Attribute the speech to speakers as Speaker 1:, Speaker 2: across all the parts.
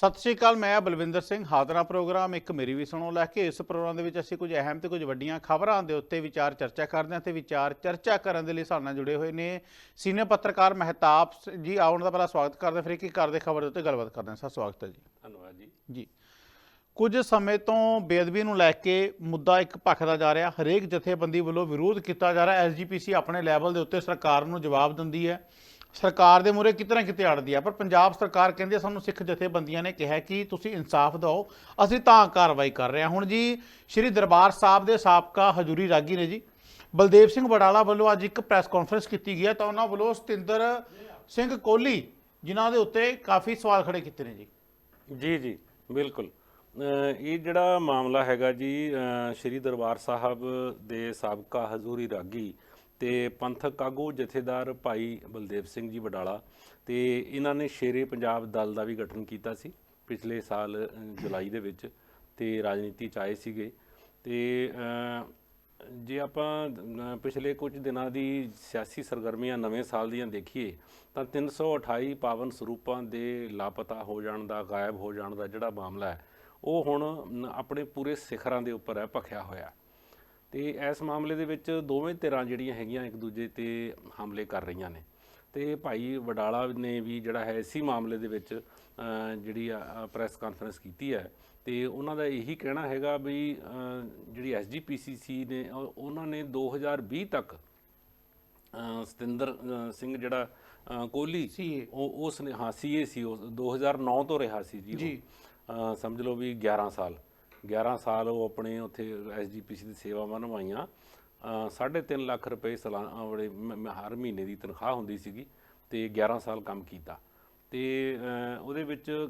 Speaker 1: ਸਤਿ ਸ਼੍ਰੀ ਅਕਾਲ ਮੈਂ ਬਲਵਿੰਦਰ ਸਿੰਘ। ਹਾਜ਼ਰਾ ਪ੍ਰੋਗਰਾਮ ਇੱਕ ਮੇਰੀ ਵੀ ਸੁਣੋ ਲੈ ਕੇ। ਇਸ ਪ੍ਰੋਗਰਾਮ ਦੇ ਵਿੱਚ ਅਸੀਂ ਕੁਝ ਅਹਿਮ ਤੇ ਕੁਝ ਵੱਡੀਆਂ ਖਬਰਾਂ ਦੇ ਉੱਤੇ ਵਿਚਾਰ ਚਰਚਾ ਕਰਦੇ ਹਾਂ ਤੇ ਵਿਚਾਰ ਚਰਚਾ ਕਰਨ ਦੇ ਲਈ ਸਾਡੇ ਨਾਲ ਜੁੜੇ ਹੋਏ ਨੇ ਸੀਨੀਅਰ ਪੱਤਰਕਾਰ ਮਹਿਤਾਬ ਜੀ। ਆਉਣ ਦਾ ਪਹਿਲਾਂ ਸਵਾਗਤ ਕਰਦੇ ਫਿਰ ਇੱਕ ਇੱਕ ਕਰਦੇ ਖਬਰ ਦੇ ਉੱਤੇ ਗੱਲਬਾਤ ਕਰਦੇ ਹਾਂ। ਸਰ ਸਵਾਗਤ ਹੈ ਜੀ।
Speaker 2: ਧੰਨਵਾਦ ਜੀ।
Speaker 1: ਜੀ। ਕੁਝ ਸਮੇਂ ਤੋਂ ਬੇਅਦਬੀ ਨੂੰ ਲੈ ਕੇ ਮੁੱਦਾ ਇੱਕ ਭਖਦਾ ਜਾ ਰਿਹਾ। ਹਰੇਕ ਜਥੇਬੰਦੀ ਵੱਲੋਂ ਵਿਰੋਧ ਕੀਤਾ ਜਾ ਰਿਹਾ। ਐਸਜੀਪੀਸੀ ਆਪਣੇ ਲੈਵਲ ਦੇ ਉੱਤੇ ਸਰਕਾਰ ਨੂੰ ਜਵਾਬ ਦਿੰਦੀ ਹੈ। ਸਰਕਾਰ ਦੇ ਮੂਹਰੇ ਕਿਤੇ ਨਾ ਕਿਤੇ ਅੜਦੀ ਆ, ਪਰ ਪੰਜਾਬ ਸਰਕਾਰ ਕਹਿੰਦੀ ਹੈ ਸਾਨੂੰ ਸਿੱਖ ਜਥੇਬੰਦੀਆਂ ਨੇ ਕਿਹਾ ਕਿ ਤੁਸੀਂ ਇਨਸਾਫ ਦਿਓ, ਅਸੀਂ ਤਾਂ ਕਾਰਵਾਈ ਕਰ ਰਹੇ ਹਾਂ। ਹੁਣ ਜੀ, ਸ਼੍ਰੀ ਦਰਬਾਰ ਸਾਹਿਬ ਦੇ ਸਾਬਕਾ ਹਜੂਰੀ ਰਾਗੀ ਨੇ ਜੀ, ਬਲਦੇਵ ਸਿੰਘ ਵਡਾਲਾ ਵੱਲੋਂ ਅੱਜ ਇੱਕ ਪ੍ਰੈਸ ਕਾਨਫਰੰਸ ਕੀਤੀ ਗਈ ਹੈ ਤਾਂ ਉਹਨਾਂ ਵੱਲੋਂ ਸਤਿੰਦਰ ਸਿੰਘ ਕੋਹਲੀ ਜਿਨ੍ਹਾਂ ਦੇ ਉੱਤੇ ਕਾਫੀ ਸਵਾਲ ਖੜੇ ਕੀਤੇ ਨੇ ਜੀ।
Speaker 2: ਜੀ ਜੀ, ਬਿਲਕੁਲ। ਇਹ ਜਿਹੜਾ ਮਾਮਲਾ ਹੈਗਾ ਜੀ ਸ਼੍ਰੀ ਦਰਬਾਰ ਸਾਹਿਬ ਦੇ ਸਾਬਕਾ ਹਜ਼ੂਰੀ ਰਾਗੀ ਤੇ ਪੰਥਕ ਆਗੂ ਜਥੇਦਾਰ ਭਾਈ ਬਲਦੇਵ ਸਿੰਘ ਜੀ ਵਡਾਲਾ ਤੇ ਇਹਨਾਂ ਨੇ ਸ਼ੇਰੇ ਪੰਜਾਬ ਦਲ ਦਾ ਵੀ ਗਠਨ ਕੀਤਾ ਸੀ ਪਿਛਲੇ ਸਾਲ ਜੁਲਾਈ ਦੇ ਵਿੱਚ ਤੇ ਰਾਜਨੀਤੀ ਚ ਆਏ ਸੀਗੇ ਤੇ ਜੇ ਆਪਾਂ ਪਿਛਲੇ ਕੁਝ ਦਿਨਾਂ ਦੀ ਸਿਆਸੀ ਸਰਗਰਮੀਆਂ ਨਵੇਂ ਸਾਲ ਦੀਆਂ ਦੇਖੀਏ ਤਾਂ 328 ਪਾਵਨ ਸਰੂਪਾਂ ਦੇ ਲਾਪਤਾ ਹੋ ਜਾਣ ਦਾ, ਗਾਇਬ ਹੋ ਜਾਣ ਦਾ ਜਿਹੜਾ ਮਾਮਲਾ ਹੈ, ਉਹ ਹੁਣ ਆਪਣੇ ਪੂਰੇ ਸਿਖਰਾਂ ਦੇ ਉੱਪਰ ਹੈ, ਭਖਿਆ ਹੋਇਆ। ਤੇ ਇਸ ਮਾਮਲੇ ਦੇ ਵਿੱਚ ਦੋਵੇਂ ਧਿਰਾਂ ਜਿਹੜੀਆਂ ਹੈਗੀਆਂ ਇੱਕ ਦੂਜੇ ਤੇ ਹਮਲੇ ਕਰ ਰਹੀਆਂ ਨੇ। ਤੇ ਭਾਈ ਵਡਾਲਾ ਨੇ ਵੀ ਜਿਹੜਾ ਹੈ ਇਸੇ ਮਾਮਲੇ ਦੇ ਵਿੱਚ ਜਿਹੜੀ ਪ੍ਰੈਸ ਕਾਨਫਰੰਸ ਕੀਤੀ ਹੈ। ਤੇ ਉਹਨਾਂ ਦਾ ਇਹੀ ਕਹਿਣਾ ਹੈਗਾ ਵੀ ਜਿਹੜੀ ਐਸਜੀਪੀਸੀਸੀ ਨੇ ਉਹ- ਉਹਨਾਂ ਨੇ 2020 ਤੱਕ ਸਤਿੰਦਰ ਸਿੰਘ ਜਿਹੜਾ ਕੋਹਲੀ
Speaker 1: CA
Speaker 2: ਉਹ ਉਸ ਨੇ ਹਾਂ ਸੀਏ ਸੀ ਉਹ 2009 ਤੋਂ ਰਿਹਾ ਸੀ ਜੀ ਸਮਝ ਲਓ ਵੀ 11 ਸਾਲ। 11 ਸਾਲ ਉਹ ਆਪਣੇ ਉੱਥੇ ਐਸਜੀਪੀਸੀ ਦੀ ਸੇਵਾਵਾਂ ਨਿਭਾਈਆਂ। ਅ, ਸਾਢੇ ਤਿੰਨ ਲੱਖ ਰੁਪਏ ਸਾਲਾਨਾ ਬੜੇ ਹਰ ਮਹੀਨੇ ਦੀ ਤਨਖਾਹ ਹੁੰਦੀ ਸੀਗੀ ਤੇ 11 ਸਾਲ ਕੰਮ ਕੀਤਾ। ਤੇ ਉਹਦੇ ਵਿੱਚ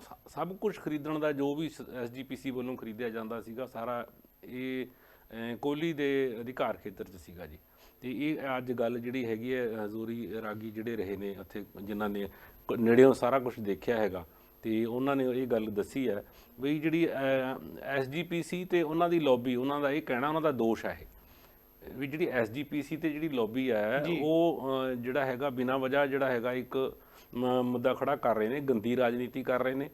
Speaker 2: ਸ- ਸਭ ਕੁਝ ਖਰੀਦਣ ਦਾ ਜੋ ਵੀ ਐਸਜੀਪੀਸੀ ਵੱਲੋਂ ਖਰੀਦਿਆ ਜਾਂਦਾ ਸੀਗਾ ਸਾਰਾ ਇਹ ਅ, ਕੋਹਲੀ ਦੇ ਅਧਿਕਾਰ ਖੇਤਰ 'ਚ ਸੀਗਾ ਜੀ। ਤੇ ਇਹ ਅੱਜ ਗੱਲ ਜਿਹੜੀ ਹੈਗੀ ਹੈ ਹਜ਼ੂਰੀ ਰਾਗੀ ਜਿਹੜੇ ਰਹੇ ਨੇ ਉੱਥੇ ਜਿਨ੍ਹਾਂ ਨੇ ਨੇੜਿਓਂ ਸਾਰਾ ਕੁਝ ਦੇਖਿਆ ਹੈਗਾ ਤੇ ਉਹਨਾਂ ਨੇ ਇਹ ਗੱਲ ਦੱਸੀ ਹੈ ਵੀ ਜਿਹੜੀ ਐਸਜੀਪੀਸੀ ਤੇ ਉਹਨਾਂ ਦੀ ਲੌਬੀ ਉਹਨਾਂ ਦਾ ਇਹ ਕਹਿਣਾ ਉਹਨਾਂ ਦਾ ਦੋਸ਼ ਹੈ ਵੀ ਜਿਹੜੀ ਐਸਜੀਪੀਸੀ ਤੇ ਜਿਹੜੀ ਲੌਬੀ ਹੈ ਉਹ ਜਿਹੜਾ ਹੈਗਾ ਬਿਨਾਂ ਵਜ੍ਹਾ ਜਿਹੜਾ ਹੈਗਾ ਇੱਕ ਮੁੱਦਾ ਖੜਾ ਕਰ ਰਹੇ ਨੇ ਗੰਦੀ ਰਾਜਨੀਤੀ ਕਰ ਰਹੇ ਨੇ।